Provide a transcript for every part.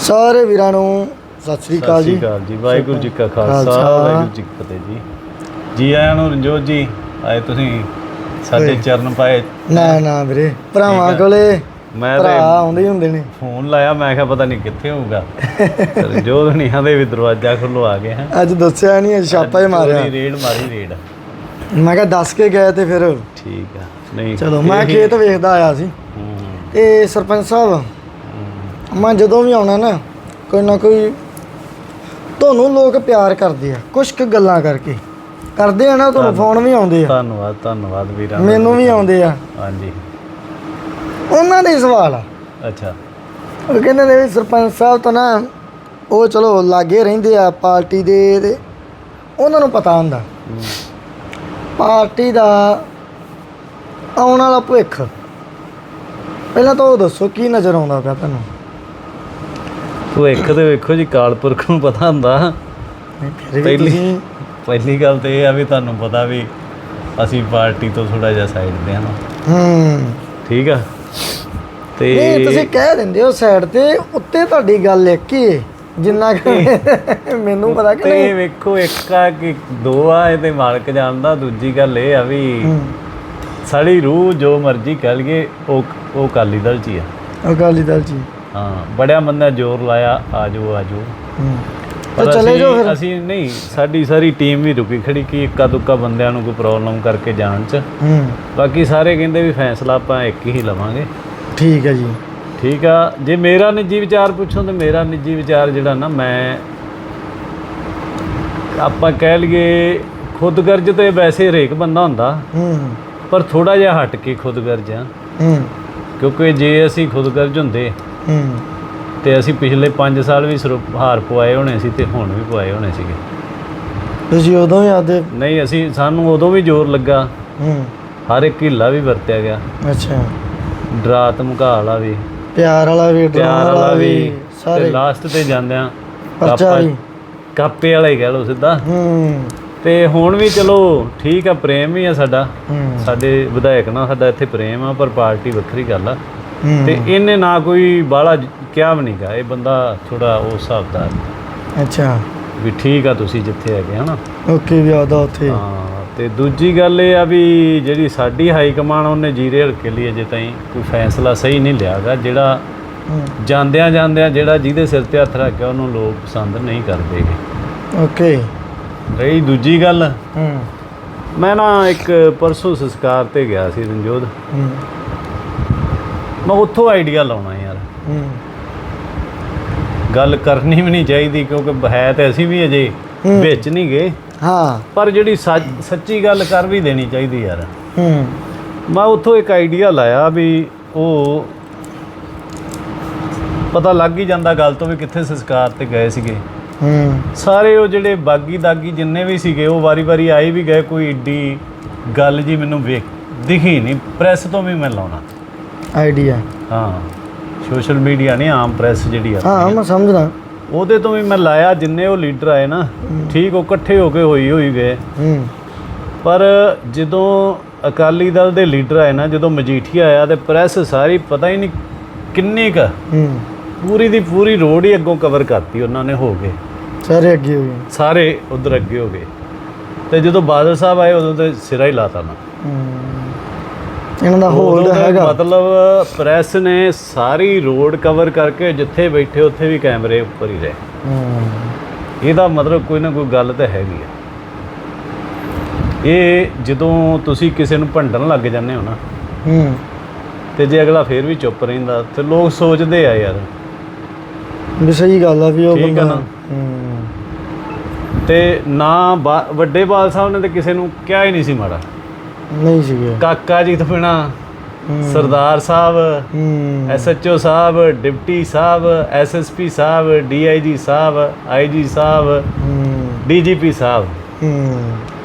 ਸਾਰੇ ਵੀਰਾਂ ਨੂੰ ਸਤਿ ਸ੍ਰੀ ਅਕਾਲ ਸਤਿ ਜੀ ਸ਼੍ਰੀ ਅਕਾਲ ਜੀ। ਵਾਹਿਗੁਰੂ ਜੀ ਕਾ ਖਾਲਸਾ। ਵਾਹਿਗੁਰੂ ਜੀ ਕੀ ਫਤਿਹ ਜੀ। ਜੀ ਆਇਆਂ ਨੂੰ ਰਣਜੋਤ ਜੀ ਆਏ ਤੁਸੀਂ ਸਾਡੇ। ਚਰਨ ਪਾਏ। ਨਾ ਨਾ ਵੀਰੇ ਭਰਾਵਾਂ। ਕੋਲੇ ਮੈਂ ਤੇ ਆਉਂਦੇ ਹੁੰਦੇ ਨੇ। ਫੋਨ ਲਾਇਆ ਮੈਂ ਕਿਹਾ ਪਤਾ ਨਹੀਂ ਕਿੱਥੇ ਹੋਊਗਾ। ਰਣਜੋਤ ਨਹੀਂ ਦੇ ਵੀ ਦਰਵਾਜ਼ਾ ਖੁੱਲੋ ਆ ਗਏ ਹੈ। ਅੱਜ ਦੱਸਿਆ ਨਹੀਂ ਅੱਜ ਛਾਪਾ ਹੀ ਮਾਰਿਆ। ਰੇਡ ਮਾਰੀ ਰੇਡ। ਮੈਂ ਕਿਹਾ ਦੱਸ ਕੇ ਗਏ ਤੇ ਫਿਰ ਠੀਕ ਆ। ਨਹੀਂ ਚਲੋ ਮੈਂ ਖੇਤ ਵੇਖਦਾ ਆਇਆ ਸੀ। ਤੇ ਸਰਪੰਚ ਸਾਹਿਬ ਮੈਂ ਜਦੋਂ ਵੀ ਆਉਣਾ ਨਾ ਕੋਈ ਨਾ ਕੋਈ ਤੁਹਾਨੂੰ ਲੋਕ ਪਿਆਰ ਕਰਦੇ ਆ ਕੁਝ ਕੁ ਗੱਲਾਂ ਕਰਕੇ। ਕਰਦੇ ਆ ਨਾ ਤੁਹਾਨੂੰ ਫੋਨ ਵੀ ਆਉਂਦੇ ਆ। ਧੰਨਵਾਦ ਧੰਨਵਾਦ ਵੀਰਾਂ ਦਾ। ਮੈਨੂੰ ਵੀ ਆਉਂਦੇ ਆ। ਹਾਂਜੀ। ਉਹਨਾਂ ਦੇ ਹੀ ਸਵਾਲ ਆ। ਅੱਛਾ। ਉਹ ਕਹਿੰਦੇ ਨੇ ਵੀ ਸਰਪੰਚ ਸਾਹਿਬ ਤਾਂ ਨਾ ਉਹ ਚਲੋ ਲਾਗੇ ਰਹਿੰਦੇ ਆ ਪਾਰਟੀ ਦੇ ਤੇ ਉਹਨਾਂ ਨੂੰ ਪਤਾ ਹੁੰਦਾ। ਪਾਰਟੀ ਦਾ ਆਉਣ ਵਾਲਾ ਭਵਿੱਖ। ਪਹਿਲਾਂ ਤਾਂ ਉਹ ਦੱਸੋ ਕੀ ਨਜ਼ਰ ਆਉਂਦਾ ਪਿਆ ਤੁਹਾਨੂੰ? ਭਵਿੱਖ ਤੇ ਵੇਖੋ ਜੀ ਕਾਲਪੁਰਖ ਨੂੰ ਪਤਾ ਹੁੰਦਾ। ਪਹਿਲੀ ਪਹਿਲੀ ਗੱਲ ਤੇ ਇਹ ਆ ਵੀ ਤੁਹਾਨੂੰ ਪਤਾ ਵੀ ਅਸੀਂ ਪਾਰਟੀ ਤੋਂ ਥੋੜਾ ਜਿਹਾ ਸਾਈਡ ਤੇ ਹਾਂ ਹੂੰ। ਠੀਕ ਆ? ਤੇ ਨਹੀਂ ਤੁਸੀਂ ਕਹਿ ਦਿੰਦੇ ਹੋ ਸਾਈਡ ਤੇ ਉੱਤੇ ਤੁਹਾਡੀ ਗੱਲ ਇੱਕ ਹੀ ਜਿੰਨਾ ਕੁ ਮੈਨੂੰ ਪਤਾ ਕਿ ਤੇ ਨਹੀਂ। ਵੇਖੋ ਇੱਕ ਆ ਕਿ ਦੋ ਆ ਇਹਦੇ ਮਾਲਕ ਜਾਣਦਾ। ਦੂਜੀ ਗੱਲ ਇਹ ਆ ਵੀ ਸਾਡੀ ਰੂਹ ਜੋ ਮਰਜ਼ੀ ਕਹਿ ਲਈਏ ਉਹ ਉਹ ਅਕਾਲੀ ਦਲ ਚ ਹੀ ਆ। ਅਕਾਲੀ ਦਲ ਜੀ ਹਾਂ ਬੜਿਆ ਬੰਦਾ ਜ਼ੋਰ ਲਾਇਆ ਆਜੋ ਆਜੋ ਤੇ ਚਲੇ ਜਾਓ ਫਿਰ। ਅਸੀਂ ਨਹੀਂ ਸਾਡੀ ਸਾਰੀ ਟੀਮ ਵੀ ਰੁਕੀ ਖੜੀ ਕਿ ਇੱਕਾ ਦੁੱਕਾ ਬੰਦਿਆਂ ਨੂੰ ਕੋਈ ਪ੍ਰੋਬਲਮ ਕਰਕੇ ਜਾਣ ਚ। ਹੂੰ। ਬਾਕੀ ਸਾਰੇ ਕਹਿੰਦੇ ਵੀ ਫੈਸਲਾ ਆਪਾਂ ਇੱਕ ਹੀ ਲਵਾਂਗੇ। ਠੀਕ ਹੈ ਜੀ। ਠੀਕ ਆ ਜੇ ਮੇਰਾ ਨਿੱਜੀ ਵਿਚਾਰ ਪੁੱਛੋ ਤੇ ਮੇਰਾ ਨਿੱਜੀ ਵਿਚਾਰ ਜਿਹੜਾ ਨਾ ਮੈਂ ਆਪਾਂ ਕਹਿ ਲਈਏ ਖੁਦਗਰਜ ਤੇ ਵੈਸੇ ਹਰੇਕ ਬੰਦਾ ਹੁੰਦਾ। ਹੂੰ। ਪਰ ਥੋੜਾ ਜਿਹਾ ਹਟ ਕੇ ਖੁਦਗਰਜ ਆ। ਹੂੰ। ਕਿਉਂਕਿ ਜੇ ਅਸੀਂ ਖੁਦਗਰਜ ਹੁੰਦੇ ਹੂੰ ਤੇ ਅਸੀਂ ਪਿਛਲੇ 5 ਸਾਲ ਵੀ ਸਿਰੋਂ ਹਾਰ ਪਵਾਏ ਹੋਣੇ ਸੀ ਤੇ ਹੁਣ ਵੀ ਪਵਾਏ ਹੋਣੇ ਸੀਗੇ। ਤੁਸੀਂ ਉਦੋਂ ਹੀ ਆਦੇ ਨਹੀਂ ਅਸੀਂ ਸਾਨੂੰ ਉਦੋਂ ਵੀ ਜ਼ੋਰ ਲੱਗਾ। ਹੂੰ। ਹਰ ਇੱਕ ਹਿੱਲਾ ਵੀ ਵਰਤਿਆ ਗਿਆ। ਅੱਛਾ। ਡਰਾ ਧਮਕਾ ਵਾਲਾ ਵੀ। ਪਿਆਰ ਵਾਲਾ ਵੀ ਪਿਆਰ ਡਰਾਉਣ ਵਾਲਾ ਵੀ। ਤੇ ਸਾਰੇ। ਲਾਸਟ ਤੇ ਜਾਂਦਿਆਂ ਪਰਚਾ ਕਾਪਾ- ਵੀ। ਕਾਪੇ ਵਾਲਾ ਹੀ ਕਹਿ ਲਓ ਸਿੱਧਾ। ਹੂੰ। ਤੇ ਹੁਣ ਵੀ ਚਲੋ ਠੀਕ ਆ ਪ੍ਰੇਮ ਵੀ ਆ ਸਾਡਾ। ਹੂੰ। ਸਾਡੇ ਵਿਧਾਇਕ ਨਾਲ ਸਾਡਾ ਇੱਥੇ ਪ੍ਰੇਮ ਆ ਪਰ ਪਾਰਟੀ ਵੱਖਰੀ ਗੱਲ ਆ। ਤੇ ਇਹਨੇ ਨਾ ਕੋਈ ਬਾਹਲਾ ਕਿਹਾ ਵੀ ਨਹੀਂਗਾ ਇਹ ਬੰਦਾ ਥੋੜਾ ਉਸ ਹਿਸਾਬ ਦਾ ਅੱਛਾ। ਵੀ ਠੀਕ ਆ ਤੁਸੀਂ ਜਿੱਥੇ ਹੈਗੇ ਹਨਾ? ਓਕੇ ਵੀ ਆਦਾ ਉੱਥੇ। ਹਾਂ ਤੇ ਦੂਜੀ ਗੱਲ ਇਹ ਆ ਵੀ ਜਿਹੜੀ ਸਾਡੀ ਹਾਈ ਕਮਾਨ ਉਹਨੇ ਜੀਰੇ ਹਲਕੇ ਲਈ ਅਜੇ ਤਾਈਂ ਕੋਈ ਫੈਸਲਾ ਸਹੀ ਨਹੀਂ ਲਿਆਗਾ ਜਿਹੜਾ ਜਾਂਦਿਆਂ ਜਾਂਦਿਆਂ ਜਿਹੜਾ ਜਿਹਦੇ ਸਿਰ ਤੇ ਹੱਥ ਰੱਖਿਆ ਉਹਨੂੰ ਲੋਕ ਪਸੰਦ ਨਹੀਂ ਕਰਦੇਗੇ ਓਕੇ। ਰਹੀ ਦੂਜੀ ਗੱਲ? ਹੂੰ। ਮੈਂ ਨਾ ਇੱਕ ਪਰਸੋਂ ਸੰਸਕਾਰ ਤੇ ਗਿਆ ਸੀ ਰਣਜੋਤ। ਹੂੰ। ਮੈਂ ਉੱਥੋਂ ਆਈਡੀਆ ਲਾਉਣਾ ਯਾਰ। ਹੂੰ। ਗੱਲ ਕਰਨੀ ਵੀ ਨਹੀਂ ਚਾਹੀਦੀ ਕਿਉਂਕਿ ਹੈ ਤੇ ਅਸੀਂ ਵੀ ਅਜੇ। ਵਿੱਚ ਨਹੀਂ ਗਏ। ਹਾਂ। ਪਰ ਜਿਹੜੀ ਸੱਚ- ਸੱਚੀ ਗੱਲ ਕਰ ਵੀ ਦੇਣੀ ਚਾਹੀਦੀ ਯਾਰ। ਹੂੰ। ਮੈਂ ਉੱਥੋਂ ਇੱਕ ਆਈਡੀਆ ਲਾਇਆ ਵੀ ਉਹ ਪਤਾ ਲੱਗ ਹੀ ਜਾਂਦਾ ਗੱਲ ਤੋਂ ਵੀ ਕਿੱਥੇ ਸੰਸਕਾਰ ਤੇ ਗਏ ਸੀਗੇ। ਹੂੰ। ਸਾਰੇ ਉਹ ਜਿਹੜੇ ਬਾਗੀ ਦਾਗੀ ਜਿੰਨੇ ਵੀ ਸੀਗੇ ਉਹ ਵਾਰੀ-ਵਾਰੀ ਆਏ ਵੀ ਗਏ ਕੋਈ ਏਡੀ ਗੱਲ ਜੀ ਮੈਨੂੰ ਵੇਖ ਦਿਖੀ ਨਹੀਂ। ਪ੍ਰੈਸ ਤੋਂ ਵੀ ਮੈਂ ਲਾਉਣਾ। ਆਈਡੀਆ ਹਾਂ ਸੋਸ਼ਲ ਮੀਡੀਆ ਨਹੀਂ ਆਮ ਪ੍ਰੈਸ ਜਿਹੜੀ ਆ। ਹਾਂ ਮੈਂ ਸਮਝਦਾ। ਉਹਦੇ ਤੋਂ ਵੀ ਮੈਂ ਲਾਇਆ ਜਿੰਨੇ ਉਹ ਲੀਡਰ ਆਏ ਨਾ ਠੀਕ ਉਹ ਇਕੱਠੇ ਹੋ ਕੇ ਹੋਈ ਹੋਈ ਗਏ। ਪਰ ਜਦੋਂ ਅਕਾਲੀ ਦਲ ਦੇ ਲੀਡਰ ਆਏ ਨਾ ਜਦੋਂ ਮਜੀਠੀਆ ਆਇਆ ਤੇ ਪ੍ਰੈਸ ਸਾਰੀ ਪਤਾ ਹੀ ਨਹੀਂ ਕਿੰਨੀ ਕ ਪੂਰੀ ਦੀ ਪੂਰੀ ਰੋਡ ਹੀ ਅੱਗੋਂ ਕਵਰ ਕਰਤੀ ਉਹਨਾਂ ਨੇ ਹੋ ਗਏ ਸਾਰੇ ਅੱਗੇ ਹੋ ਗਏ। ਸਾਰੇ ਉਧਰ ਅੱਗੇ ਹੋ ਗਏ। ਤੇ ਜਦੋਂ ਬਾਦਲ ਸਾਹਿਬ ਆਏ ਉਦੋਂ ਤੇ ਸਿਰਾ ਹੀ ਲਾਤਾ ਨਾ। ਇਹਨਾਂ ਦਾ ਹੋਲਡ ਹੈਗਾ। ਮਤਲਬ ਪ੍ਰੈਸ ਨੇ ਸਾਰੀ ਰੋਡ ਕਵਰ ਕਰਕੇ ਜਿੱਥੇ ਬੈਠੇ ਉੱਥੇ ਵੀ ਕੈਮਰੇ ਉੱਪਰ ਹੀ ਰਹੇ। ਇਹਦਾ ਮਤਲਬ ਕੋਈ ਨਾ ਕੋਈ ਗੱਲ ਤਾਂ ਹੈਗੀ ਆ। ਇਹ ਜਦੋਂ ਤੁਸੀਂ ਕਿਸੇ ਨੂੰ ਭੰਡਣ ਲੱਗ ਜਾਂਦੇ ਹੋ ਨਾ ਹੂੰ। ਤੇ ਜੇ ਅਗਲਾ ਫੇਰ ਵੀ ਚੁੱਪ ਰਹਿੰਦਾ ਤੇ ਲੋਕ ਸੋਚਦੇ ਆ ਯਾਰ। ਵੀ ਸਹੀ ਗੱਲ ਆ ਵੀ ਉਹ ਬੰਦਾ? ਹੂੰ। ਤੇ ਨਾ ਵੱਡੇ ਬਾਲ ਸਾਹਿਬ ਨੇ ਤੇ ਕਿਸੇ ਨੂੰ ਕਿਹਾ ਹੀ ਨਹੀਂ ਸੀ ਮਾੜਾ। ਨਹੀਂ ਸੀਗੇ। ਕਾਕਾ ਜੀ ਤੋਂ ਬਿਨਾ। ਸਰਦਾਰ ਸਾਹਿਬ ਐਸਐਚਓ ਸਾਹਿਬ ਡਿਪਟੀ ਸਾਹਿਬ ਐਸਐਸਪੀ ਸਾਹਿਬ ਡੀਆਈਜੀ ਸਾਹਿਬ ਆਈਜੀ ਸਾਹਿਬ ਡੀਜੀਪੀ ਸਾਹਿਬ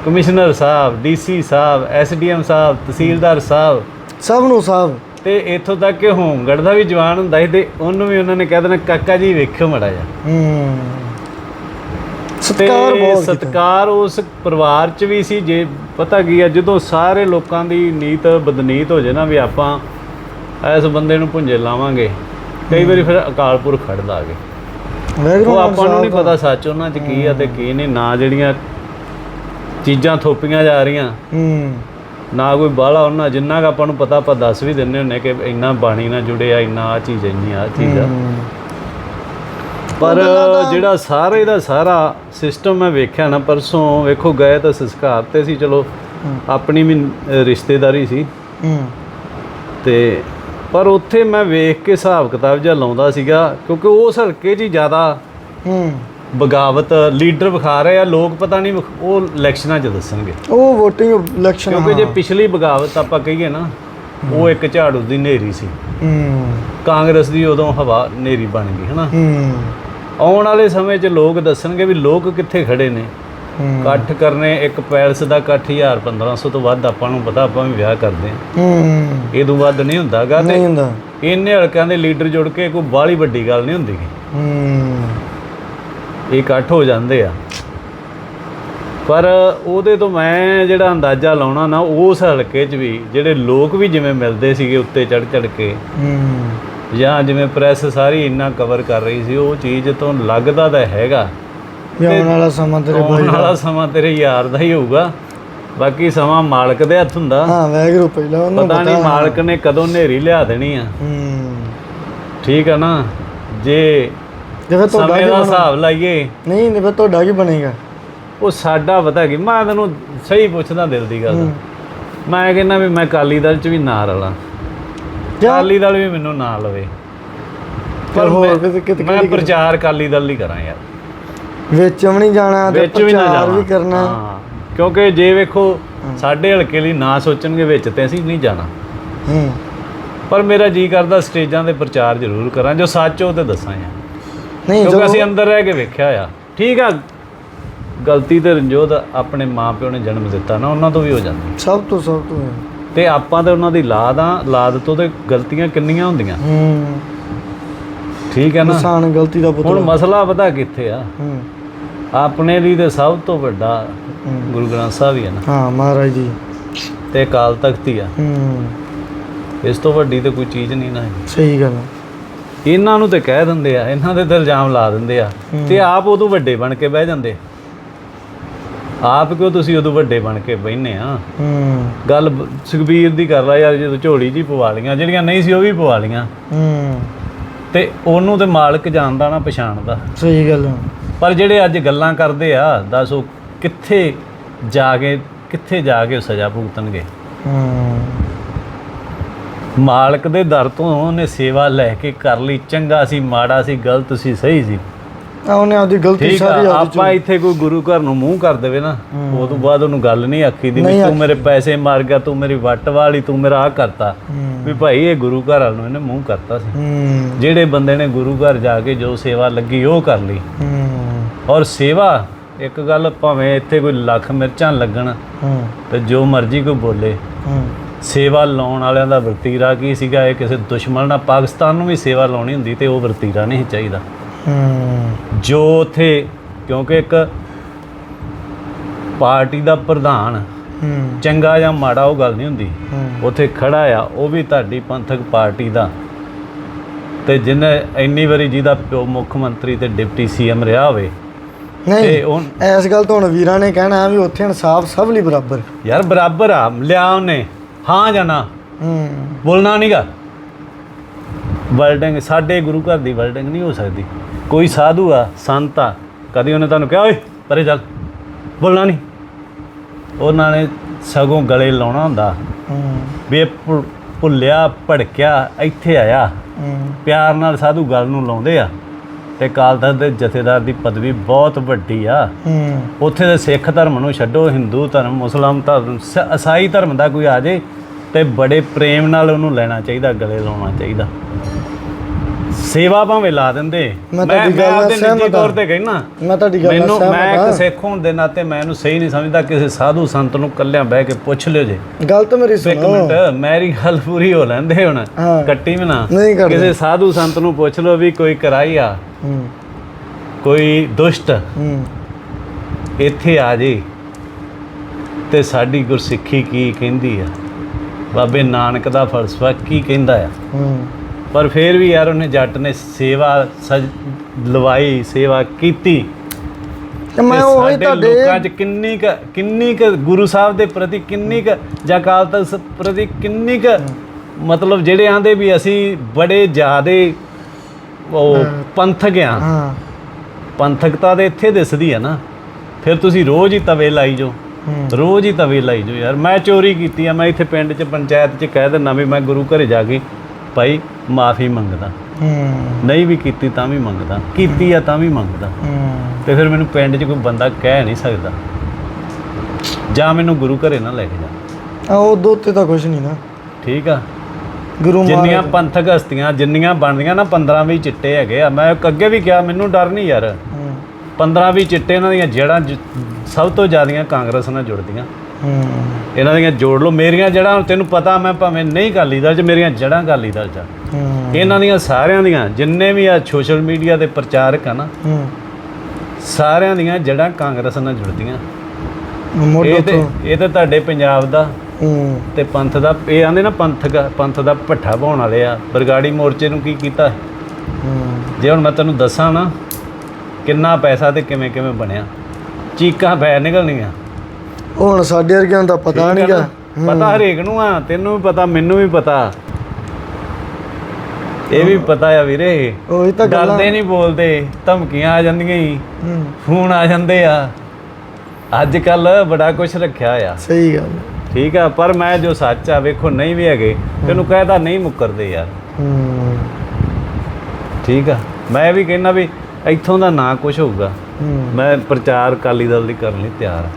ਕਮਿਸ਼ਨਰ ਸਾਹਿਬ ਡੀਸੀ ਸਾਹਿਬ ਐਸਡੀਐਮ ਸਾਹਿਬ ਤਹਿਸੀਲਦਾਰ ਸਾਹਿਬ। ਸਭ ਨੂੰ ਸਾਹਿਬ। ਤੇ ਇੱਥੋਂ ਤੱਕ ਕਿ ਹੋਮਗੜ ਦਾ ਵੀ ਜਵਾਨ ਹੁੰਦਾ ਸੀ ਤੇ ਉਹਨੂੰ ਵੀ ਉਹਨਾਂ ਨੇ ਕਹਿ ਦੇਣਾ ਕਾਕਾ ਜੀ ਵੇਖਿਓ ਮੜਾ ਜਾ ਸਤਕਾਰ ਬਹੁਤ। ਸਤਕਾਰ ਉਸ ਪਰਿਵਾਰ ਚ ਵੀ ਸੀ ਜੇ ਪਤਾ ਕੀ ਆ ਜਦੋਂ ਸਾਰੇ ਲੋਕਾਂ ਦੀ ਨੀਤ ਬਦਨੀਤ ਹੋ ਜੇ ਨਾ ਵੀ ਆਪਾਂ ਇਸ ਬੰਦੇ ਨੂੰ ਪੁੰਜੇ ਲਾਵਾਂਗੇ ਕਈ ਵਾਰੀ ਫਿਰ ਅਕਾਲ ਪੁਰਖ ਖੜਦਾ ਉਹ ਆਪਾਂ ਨੂੰ ਨਹੀਂ ਪਤਾ ਸੱਚ ਉਹਨਾਂ 'ਚ ਕੀ ਆ ਤੇ ਕੀ ਨਹੀਂ ਨਾ ਜਿਹੜੀਆਂ ਚੀਜ਼ਾਂ ਥੋਪੀਆਂ ਜਾ ਰਹੀਆਂ। ਹੂੰ। ਨਾ ਕੋਈ ਬਾਹਲਾ ਉਹਨਾਂ ਜਿੰਨਾ ਕੁ ਆਪਾਂ ਨੂੰ ਪਤਾ ਆਪਾਂ ਦੱਸ ਵੀ ਦਿੰਨੇ ਹੁੰਨੇ ਕਿ ਇੰਨਾ ਬਾਣੀ ਨਾਲ ਜੁੜਿਆ ਇੰਨਾ ਆ ਚੀਜ਼ ਇੰਨੀ ਆ ਚੀਜ਼ ਆ। ਪਰ ਜਿਹੜਾ ਸਾਰੇ ਦਾ ਸਾਰਾ ਸਿਸਟਮ ਮੈਂ ਵੇਖਿਆ ਨਾ ਪਰਸੋਂ ਵੇਖੋ ਗਏ ਤਾਂ ਸੰਸਕਾਰ ਤੇ ਸੀ ਚਲੋ ਆਪਣੀ ਵੀ ਰਿਸ਼ਤੇਦਾਰੀ ਸੀ। ਤੇ ਪਰ ਉੱਥੇ ਮੈਂ ਵੇਖ ਕੇ ਹਿਸਾਬ ਕਿਤਾਬ ਜਿਹਾ ਲਾਉਂਦਾ ਸੀਗਾ ਕਿਉਂਕਿ ਉਸ ਹਲਕੇ 'ਚ ਹੀ ਜ਼ਿਆਦਾ ਹੂੰ। ਬਗਾਵਤ ਲੀਡਰ ਵਿਖਾ ਰਹੇ ਆ ਲੋਕ ਪਤਾ ਨਹੀਂ ਉਹ ਇਲੈਕਸ਼ਨਾਂ 'ਚ ਦੱਸਣਗੇ। ਉਹ VOTING ਇਲੈਕਸ਼ਨ ਕਿਉਂਕਿ ਜੇ ਪਿਛਲੀ ਬਗਾਵਤ ਆਪਾਂ ਕਹੀਏ ਨਾ ਉਹ ਇੱਕ ਝਾੜੂ ਦੀ ਨੇਰੀ ਸੀ। ਹੂੰ। ਕਾਂਗਰਸ ਦੀ ਉਦੋਂ ਹਵਾ ਨੇਰੀ ਬਣ ਗਈ ਹਨਾ? ਹੂੰ। ਆਉਣ ਵਾਲੇ ਸਮੇਂ 'ਚ ਲੋਕ ਦੱਸਣਗੇ ਵੀ ਲੋਕ ਕਿੱਥੇ ਖੜੇ ਨੇ। ਇਕੱਠ ਕਰਨੇ ਇੱਕ ਪੈਲਸ ਦਾ ਇਕੱਠ 1000 1500 ਤੋਂ ਵੱਧ ਆਪਾਂ ਨੂੰ ਪਤਾ ਆਪਾਂ ਵੀ ਵਿਆਹ ਕਰਦੇ ਹਾਂ। ਹੂੰ। ਇਹ ਤੋਂ ਵੱਧ ਨਹੀਂ ਹੁੰਦਾਗਾ ਤੇ ਨਹੀਂ ਹੁੰਦਾ। ਇੰਨੇ ਹਲਕਿਆਂ ਦੇ ਲੀਡਰ ਜੁੜ ਕੇ ਕੋਈ ਬਾਹਲੀ ਵੱਡੀ ਗੱਲ ਨਹੀਂ ਹੁੰਦੀ ਇਹ ਇਕੱਠ ਹੋ ਜਾਂਦੇ ਆ। ਪਰ ਉਹਦੇ ਤੋਂ ਮੈਂ ਜਿਹੜਾ ਅੰਦਾਜ਼ਾ ਲਾਉਣਾ ਨਾ ਉਸ ਹਲਕੇ 'ਚ ਵੀ ਜਿਹੜੇ ਲੋਕ ਵੀ ਜਿਵੇਂ ਮਿਲਦੇ ਸੀਗੇ ਉੱਤੇ ਚੜ ਚੜ ਕੇ ਹੂੰ। ਜਾਂ ਜਿਵੇਂ ਪ੍ਰੈਸ ਸਾਰੀ ਇੰਨਾ ਕਵਰ ਕਰ ਰਹੀ ਸੀ ਉਹ ਚੀਜ਼ ਤੋਂ ਲੱਗਦਾ ਤਾਂ ਹੈਗਾ। ਵੀ ਆਉਣ ਵਾਲਾ ਸਮਾਂ ਤੇਰੇ ਆਉਣ ਵਾਲਾ ਸਮਾਂ ਤੇਰੇ ਯਾਰ ਦਾ ਹੀ ਹੋਊਗਾ। ਬਾਕੀ ਸਮਾਂ ਮਾਲਕ ਦੇ ਹੱਥ ਹੁੰਦਾ। ਹਾਂ ਵੈਗਰੂ ਪਹਿਲਾਂ ਉਹਨੂੰ ਪਤਾ ਨਹੀਂ ਮਾਲਕ ਨੇ ਕਦੋਂ ਨੇਰੀ ਲਿਆ ਦੇਣੀ ਆ। ਹੂੰ। ਠੀਕ ਆ ਨਾ? ਜੇ ਜੇ ਫਿਰ ਤੁਹਾਡਾ ਦਾ ਹਿਸਾਬ ਲਾਈਏ। ਨਹੀਂ ਨਹੀਂ ਫਿਰ ਤੁਹਾਡਾ ਕੀ ਬਣੇਗਾ? ਉਹ ਸਾਡਾ ਪਤਾ ਕੀ ਮੈਂ ਤੈਨੂੰ ਸਹੀ ਪੁੱਛਦਾ ਦਿਲ ਦੀ ਗੱਲ। ਮੈਂ ਕਹਿੰਦਾ ਵੀ ਮੈਂ ਕਾਲੀ ਦਲ ਚ ਵੀ ਨਾ ਰਲਾਂ। ਕਾਲੀ ਦਲ ਵੀ ਮੈਨੂੰ ਨਾ ਲਵੇ। ਪਰ ਹੋਰ ਕਿਤੇ ਕਿਤੇ ਮੈਂ ਪ੍ਰਚਾਰ ਕਾਲੀ ਦਲ ਲਈ ਕਰਾਂ ਯਾਰ। ਵਿੱਚ ਵੀ ਨਹੀਂ ਜਾਣਾ ਤੇ ਪ੍ਰਚਾਰ ਵੀ ਕਰਨਾ। ਹਾਂ। ਕਿਉਂਕਿ ਜੇ ਵੇਖੋ ਸਾਡੇ ਹਲਕੇ ਲਈ ਨਾ ਸੋਚਣਗੇ ਵਿੱਚ ਤੇ ਅਸੀਂ ਨਹੀਂ ਜਾਣਾ। ਹੂੰ। ਪਰ ਮੇਰਾ ਜੀ ਕਰਦਾ ਸਟੇਜਾਂ ਤੇ ਪ੍ਰਚਾਰ ਜ਼ਰੂਰ ਕਰਾਂ ਜੋ ਸੱਚ ਉਹ ਤੇ ਦੱਸਾਂ ਯਾਰ। ਨਹੀਂ ਕਿਉਂਕਿ ਅਸੀਂ ਅੰਦਰ ਰਹਿ ਕੇ ਵੇਖਿਆ ਆ। ਠੀਕ ਆ ਗਲਤੀ ਤੇ ਰੰਜੋਤ ਆਪਣੇ ਮਾਪਿਓ ਨੇ ਜਨਮ ਦਿੱਤਾ ਨਾ ਉਹਨਾਂ ਤੋਂ ਵੀ ਹੋ ਜਾਂਦੀ। ਸਭ ਤੋਂ ਸਭ ਤੋਂ ਹੈ। ਤੇ ਆਪਾਂ ਤੇ ਉਹਨਾਂ ਦੀ ਲਾਦ ਆ ਲਾਦ ਤੋਂ ਤੇ ਗਲਤੀਆਂ ਕਿੰਨੀਆਂ ਹੁੰਦੀਆਂ? ਹੂੰ। ਠੀਕ ਹੈ ਨਾ? ਇਨਸਾਨ ਗਲਤੀ ਦਾ ਹੁਣ ਪੁੱਤਰ ਮਸਲਾ ਪਤਾ ਕਿੱਥੇ ਆ? ਹੂੰ। ਆਪਣੇ ਲਈ ਤੇ ਸਭ ਤੋਂ ਵੱਡਾ ਗੁਰੂ ਗ੍ਰੰਥ ਸਾਹਿਬ ਹੀ ਹੈ ਨਾ। ਹਾਂ ਮਹਾਰਾਜ ਜੀ। ਤੇ ਅਕਾਲ ਤਖਤ ਹੀ ਆ। ਹੂੰ। ਇਸ ਤੋਂ ਵੱਡੀ ਤੇ ਕੋਈ ਚੀਜ਼ ਨਹੀਂ ਨਾ। ਸਹੀ ਗੱਲ। ਇਹਨਾਂ ਨੂੰ ਤੇ ਕਹਿ ਦਿੰਦੇ ਆ ਇਹਨਾਂ ਦੇ ਤੇ ਇਲਜ਼ਾਮ ਲਾ ਦਿੰਦੇ ਆ। ਤੇ ਆਪ ਉਦੋਂ ਵੱਡੇ ਬਣ ਕੇ ਬਹਿ ਜਾਂਦੇ। ਆਪ ਕਿਉਂ ਤੁਸੀਂ ਉਦੋਂ ਵੱਡੇ ਬਣ ਕੇ ਬਹਿਨੇ ਆ? ਹੂੰ। ਗੱਲ ਬ- ਸੁਖਬੀਰ ਦੀ ਕਰ ਲਾ ਯਾਰ ਜਦੋਂ ਝੋਲੀ ਜੀ ਪਵਾ ਲੀਆਂ ਜਿਹੜੀਆਂ ਨਹੀਂ ਸੀ ਉਹ ਵੀ ਪਵਾ ਲੀਆਂ ਹੂੰ। ਤੇ ਉਹਨੂੰ ਤੇ ਮਾਲਕ ਜਾਣਦਾ ਨਾ ਪਛਾਣਦਾ। ਸਹੀ ਗੱਲ। ਪਰ ਜਿਹੜੇ ਅੱਜ ਗੱਲਾਂ ਕਰਦੇ ਆ ਦੱਸ ਉਹ ਕਿੱਥੇ ਜਾ ਕੇ ਕਿੱਥੇ ਜਾ ਕੇ ਸਜ਼ਾ ਭੁਗਤਣਗੇ? ਹੂੰ। ਮਾਲਕ ਦੇ ਦਰ ਤੋਂ ਉਹਨੇ ਸੇਵਾ ਲੈ ਕੇ ਕਰ ਲਈ ਚੰਗਾ ਸੀ ਮਾੜਾ ਸੀ ਗਲਤ ਸੀ ਸਹੀ ਸੀ। ਆ ਉਹਨੇ ਆਪਦੀ ਗਲਤੀ ਠੀਕ ਆ ਸਾਰੀ ਆਪਦੀ ਆਪਾਂ ਇੱਥੇ ਕੋਈ ਗੁਰੂ ਘਰ ਨੂੰ ਮੂੰਹ ਕਰ ਦੇਵੇ ਨਾ ਉਹ ਤੋਂ ਬਾਅਦ ਉਹਨੂੰ ਗੱਲ ਨਹੀਂ ਆਖੀ ਦੀ ਵੀ ਤੂੰ ਮੇਰੇ ਪੈਸੇ ਮਾਰ ਗਿਆ ਤੂੰ ਮੇਰੀ ਵੱਟ ਵਾਲੀ ਤੂੰ ਮੇਰਾ ਆ ਕਰਤਾ। ਵੀ ਭਾਈ ਇਹ ਗੁਰੂ ਘਰ ਵਾਲ ਨੂੰ ਇਹਨੇ ਮੂੰਹ ਕਰਤਾ ਸੀ। ਜਿਹੜੇ ਬੰਦੇ ਨੇ ਗੁਰੂ ਘਰ ਜਾ ਕੇ ਜੋ ਸੇਵਾ ਲੱਗੀ ਉਹ ਕਰ ਲਈ। ਔਰ ਸੇਵਾ ਇੱਕ ਗੱਲ ਭਾਵੇਂ ਇੱਥੇ ਕੋਈ ਲੱਖ ਮਿਰਚਾਂ ਲੱਗਣ ਤੇ ਜੋ ਮਰਜ਼ੀ ਕੋਈ ਬੋਲੇ। ਸੇਵਾ ਲਾਉਣ ਵਾਲਿਆਂ ਦਾ ਵਰਤੀਰਾ ਕੀ ਸੀਗਾ? ਇਹ ਕਿਸੇ ਦੁਸ਼ਮਣ ਨਾਲ ਪਾਕਿਸਤਾਨ ਨੂੰ ਵੀ ਸੇਵਾ ਲਾਉਣੀ ਹੁੰਦੀ ਤੇ ਉਹ ਵਰਤੀਰਾ ਨਹੀਂ ਚਾਹੀਦਾ। ਜੋ ਉਥੇ ਕਿਉਂਕਿ ਇੱਕ ਪਾਰਟੀ ਦਾ ਪ੍ਰਧਾਨ ਚੰਗਾ ਜਾਂ ਮਾੜਾ ਉਹ ਗੱਲ ਨਹੀਂ ਹੁੰਦੀ। ਉਥੇ ਖੜਾ ਆ ਉਹ ਵੀ ਤੁਹਾਡੀ ਪੰਥਕ ਪਾਰਟੀ ਦਾ। ਤੇ ਜਿਹਨੇ ਇੰਨੀ ਵਾਰੀ ਜਿਹਦਾ ਪਿਓ ਮੁੱਖ ਮੰਤਰੀ ਤੇ ਡਿਪਟੀ ਸੀਐਮ ਰਿਹਾ ਹੋਵੇ ਤੇ ਨਹੀਂ ਉਹ ਇਸ ਗੱਲ ਤੋਂ ਹੁਣ ਵੀਰਾਂ ਨੇ ਕਹਿਣਾ ਵੀ ਉੱਥੇ ਇਨਸਾਫ ਸਭ ਲਈ ਬਰਾਬਰ। ਯਾਰ ਬਰਾਬਰ ਆ ਲਿਆ ਉਹਨੇ। ਹਾਂ ਜਾਂ ਨਾ? ਹੂੰ। ਬੋਲਣਾ ਨਹੀਂਗਾ ਵਰਡਿੰਗ ਸਾਡੇ ਗੁਰੂ ਘਰ ਦੀ ਵਰਡਿੰਗ ਨਹੀਂ ਹੋ ਸਕਦੀ। ਕੋਈ ਸਾਧੂ ਆ ਸੰਤ ਆ ਕਦੀ ਉਹਨੇ ਤੁਹਾਨੂੰ ਕਿਹਾ ਓਏ ਪਰੇ ਚੱਲ ਬੋਲਣਾ ਨਹੀਂ। ਉਹਨਾਂ ਨੇ ਸਗੋਂ ਗਲੇ ਲਾਉਣਾ ਹੁੰਦਾ। ਹੂੰ। ਵੀ ਇਹ ਭੁ- ਭੁੱਲਿਆ ਭੜਕਿਆ ਇੱਥੇ ਆਇਆ। ਹੂੰ। ਪਿਆਰ ਨਾਲ ਸਾਧੂ ਗੱਲ ਨੂੰ ਲਾਉਂਦੇ ਆ। ਤੇ ਕਾਲ ਤਖਤ ਦੇ ਜਥੇਦਾਰ ਦੀ ਪਦਵੀ ਬਹੁਤ ਵੱਡੀ ਆ। ਹੂੰ। ਉੱਥੇ ਦੇ ਸਿੱਖ ਧਰਮ ਨੂੰ ਛੱਡੋ ਹਿੰਦੂ ਧਰਮ ਮੁਸਲਮਾਨ ਧਰਮ ਸ- ਈਸਾਈ ਧਰਮ ਦਾ ਕੋਈ ਆ ਜੇ ਤੇ ਬੜੇ ਪ੍ਰੇਮ ਨਾਲ ਉਹਨੂੰ ਲੈਣਾ ਚਾਹੀਦਾ ਗਲੇ ਲਾਉਣਾ ਚਾਹੀਦਾ। ਸੇਵਾ ਭਾਵੇਂ ਲਾ ਦਿੰਦੇ। ਮੈਂ ਤੁਹਾਡੀ ਗੱਲ ਨਾਲ ਆਪਦੇ ਨਿੱਜੀ ਸਹਿਮਤ ਤੌਰ ਹਾਂ। ਤੇ ਕਹਿਣਾ। ਮੈਂ ਤੁਹਾਡੀ ਗੱਲ ਨਾਲ ਮੈਨੂੰ ਮੈਂ ਸਹਿਮਤ ਇੱਕ ਹਾਂ। ਸਿੱਖ ਹੋਣ ਦੇ ਨਾਤੇ ਮੈਂ ਇਹਨੂੰ ਸਹੀ ਨਹੀਂ ਸਮਝਦਾ ਕਿਸੇ ਸਾਧੂ ਸੰਤ ਨੂੰ ਕੱਲਿਆਂ ਬਹਿ ਕੇ ਪੁੱਛ ਲਿਓ ਜੇ। ਗੱਲ ਤਾਂ ਮੇਰੀ ਇੱਕ ਸੁਣੋ। ਮਿੰਟ ਮੇਰੀ ਗੱਲ ਪੂਰੀ ਹੋ ਲੈਂਦੇ ਹੁਣ। ਹਾਂ। ਕੱਟੀ ਵੀ ਨਾ। ਨਹੀਂ ਕਰਦੇ ਕਿਸੇ ਸਾਧੂ ਸੰਤ ਨੂੰ ਪੁੱਛ ਲਓ ਵੀ ਕੋਈ ਕਰਾਈ ਆ। ਹੂੰ। ਕੋਈ ਦੁਸ਼ਟ। ਹੂੰ। ਇੱਥੇ ਆ ਜੇ। ਤੇ ਸਾਡੀ ਗੁਰਸਿੱਖੀ ਕੀ ਕਹਿੰਦੀ ਆ? ਬਾਬੇ ਨਾਨਕ ਦਾ ਫਲਸਫਾ ਕੀ ਕਹਿੰਦਾ ਆ? ਹੂੰ। ਪਰ ਫਿਰ ਵੀ ਯਾਰ ਉਹਨੇ ਜੱਟ ਨੇ ਸੇਵਾ ਸਜ ਲਵਾਈ ਸੇਵਾ ਕੀਤੀ। ਤੇ ਮੈਂ ਤੇ ਉਹੀ ਸਾਡੇ ਤੁਹਾਡੇ ਲੋਕਾਂ 'ਚ ਕਿੰਨੀ ਕ ਕਿੰਨੀ ਕ ਗੁਰੂ ਸਾਹਿਬ ਦੇ ਪ੍ਰਤੀ ਕਿੰਨੀ ਕ ਜਾਂ ਅਕਾਲ ਤਖਤ ਸ- ਪ੍ਰਤੀ ਕਿੰਨੀ ਕ ਮਤਲਬ ਜਿਹੜੇ ਆਂਦੇ ਵੀ ਅਸੀਂ ਬੜੇ ਜ਼ਿਆਦੇ ਉਹ ਪੰਥਕ ਆ। ਹਾਂ। ਪੰਥਕਤਾ ਦੇ ਇੱਥੇ ਦਿਸਦੀ ਆ ਨਾ। ਫਿਰ ਤੁਸੀਂ ਰੋਜ਼ ਹੀ ਤਵੇ ਲਾਈ ਜੋ ਹੂੰ। ਰੋਜ਼ ਹੀ ਤਵੇ ਲਾਈ ਜੋ ਯਾਰ। ਮੈਂ ਚੋਰੀ ਕੀਤੀ ਆ ਮੈਂ ਇੱਥੇ ਪਿੰਡ 'ਚ ਪੰਚਾਇਤ 'ਚ ਕਹਿ ਦਿੰਦਾ ਵੀ ਮੈਂ ਗੁਰੂ ਘਰੇ ਜਾ ਕੇ ਭਾਈ ਮਾਫੀ ਮੰਗਦਾ। ਹੂੰ। ਨਹੀਂ ਵੀ ਕੀਤੀ ਤਾਂ ਵੀ ਮੰਗਦਾ। ਕੀਤੀ ਆ ਤਾਂ ਵੀ ਮੰਗਦਾ। ਹੂੰ। ਤੇ ਫਿਰ ਮੈਨੂੰ ਪਿੰਡ 'ਚ ਕੋਈ ਬੰਦਾ ਕਹਿ ਨਹੀਂ ਸਕਦਾ। ਜਾਂ ਮੈਨੂੰ ਗੁਰੂ ਘਰੇ ਨਾ ਲੈ ਕੇ ਜਾ। ਆ ਉਹ ਦੋ ਤੇ ਤਾਂ ਕੁਝ ਨਹੀਂ ਨਾ। ਠੀਕ ਆ। ਗੁਰੂ ਜਿੰਨੀਆਂ ਪੰਥਕ ਹਸਤੀਆਂ ਜਿੰਨੀਆਂ ਬਣਦੀਆਂ ਨਾ 15 20 ਚਿੱਟੇ ਹੈਗੇ ਆ। ਮੈਂ ਅੱਗੇ ਵੀ ਕਿਹਾ ਮੈਨੂੰ ਡਰ ਨਹੀਂ ਯਾਰ। ਹੂੰ। 15 20 ਚਿੱਟੇ ਇਹਨਾਂ ਦੀਆਂ ਜੜਾਂ ਜ- ਸਭ ਤੋਂ ਜ਼ਿਆਦੀਆਂ ਕਾਂਗਰਸ ਨਾਲ ਜੁੜਦੀਆਂ। ਇਹਨਾਂ ਦੀਆਂ ਜੋੜ ਲਓ। ਮੇਰੀਆਂ ਜੜਾਂ ਤੈਨੂੰ ਪਤਾ ਮੈਂ ਭਾਵੇਂ ਨਹੀਂ ਅਕਾਲੀ ਦਲ ਚ ਮੇਰੀਆਂ ਜੜਾਂ ਅਕਾਲੀ ਦਲ ਚ ਇਹਨਾਂ ਦੀਆਂ ਸਾਰਿਆਂ ਦੀਆਂ ਜਿੰਨੇ ਵੀ ਆ ਸੋਸ਼ਲ ਮੀਡੀਆ ਦੇ ਪ੍ਰਚਾਰਕ ਆ ਨਾ ਸਾਰਿਆਂ ਦੀਆਂ ਜੜਾਂ ਕਾਂਗਰਸ ਨਾਲ ਜੁੜਦੀਆਂ। ਇਹ ਤੇ ਤੋਂ ਇਹ ਤਾਂ ਤੁਹਾਡੇ ਪੰਜਾਬ ਦਾ ਤੇ ਪੰਥ ਦਾ ਇਹ ਆਂਦੇ ਨਾ ਪੰਥਕ ਪੰਥ ਦਾ ਭੱਠਾ ਪਾਉਣ ਵਾਲੇ ਆ। ਬਰਗਾੜੀ ਮੋਰਚੇ ਨੂੰ ਕੀ ਕੀਤਾ? ਜੇ ਹੁਣ ਮੈਂ ਤੈਨੂੰ ਦੱਸਾਂ ਨਾ ਕਿੰਨਾ ਪੈਸਾ ਤੇ ਕਿਵੇਂ ਕਿਵੇਂ ਬਣਿਆ। ਚੀਕਾਂ ਪੈ ਨਿਕਲਣੀਆਂ। ਹੁਣ ਸਾਡੇ ਵਰਗਿਆਂ ਤਾਂ ਪਤਾ ਠੀਕ ਆ ਨਹੀਂਗਾ ਨਾ? ਪਤਾ ਹਰੇਕ ਨੂੰ ਆ ਤੈਨੂੰ ਵੀ ਪਤਾ ਮੈਨੂੰ ਵੀ ਪਤਾ। ਇਹ ਵੀ ਪਤਾ ਆ ਵੀਰੇ। ਉਹੀ ਤਾਂ ਗੱਲਾਂ। ਡਰਦੇ ਨਹੀਂ ਬੋਲਦੇ ਧਮਕੀਆਂ ਆ ਜਾਂਦੀਆਂ ਹੀ ਹੂੰ। ਫੋਨ ਆ ਜਾਂਦੇ ਆ। ਅੱਜ ਕੱਲ ਬੜਾ ਕੁਝ ਰੱਖਿਆ ਆ। ਸਹੀ ਗੱਲ ਠੀਕ ਆ ਪਰ ਮੈਂ ਜੋ ਸੱਚ ਆ ਵੇਖੋ ਨਹੀਂ ਵੀ ਹੈਗੇ ਤੈਨੂੰ ਕਹਿਦਾ ਨਹੀਂ ਮੁੱਕਰਦੇ ਯਾਰ। ਹੂੰ। ਠੀਕ ਆ ਮੈਂ ਵੀ ਕਹਿੰਦਾ ਵੀ ਇੱਥੋਂ ਦਾ ਨਾ ਕੁਝ ਹੋਊਗਾ। ਹੂੰ। ਮੈਂ ਪ੍ਰਚਾਰ ਅਕਾਲੀ ਦਲ ਦੀ ਕਰਨ ਲਈ ਤਿਆਰ ਆ।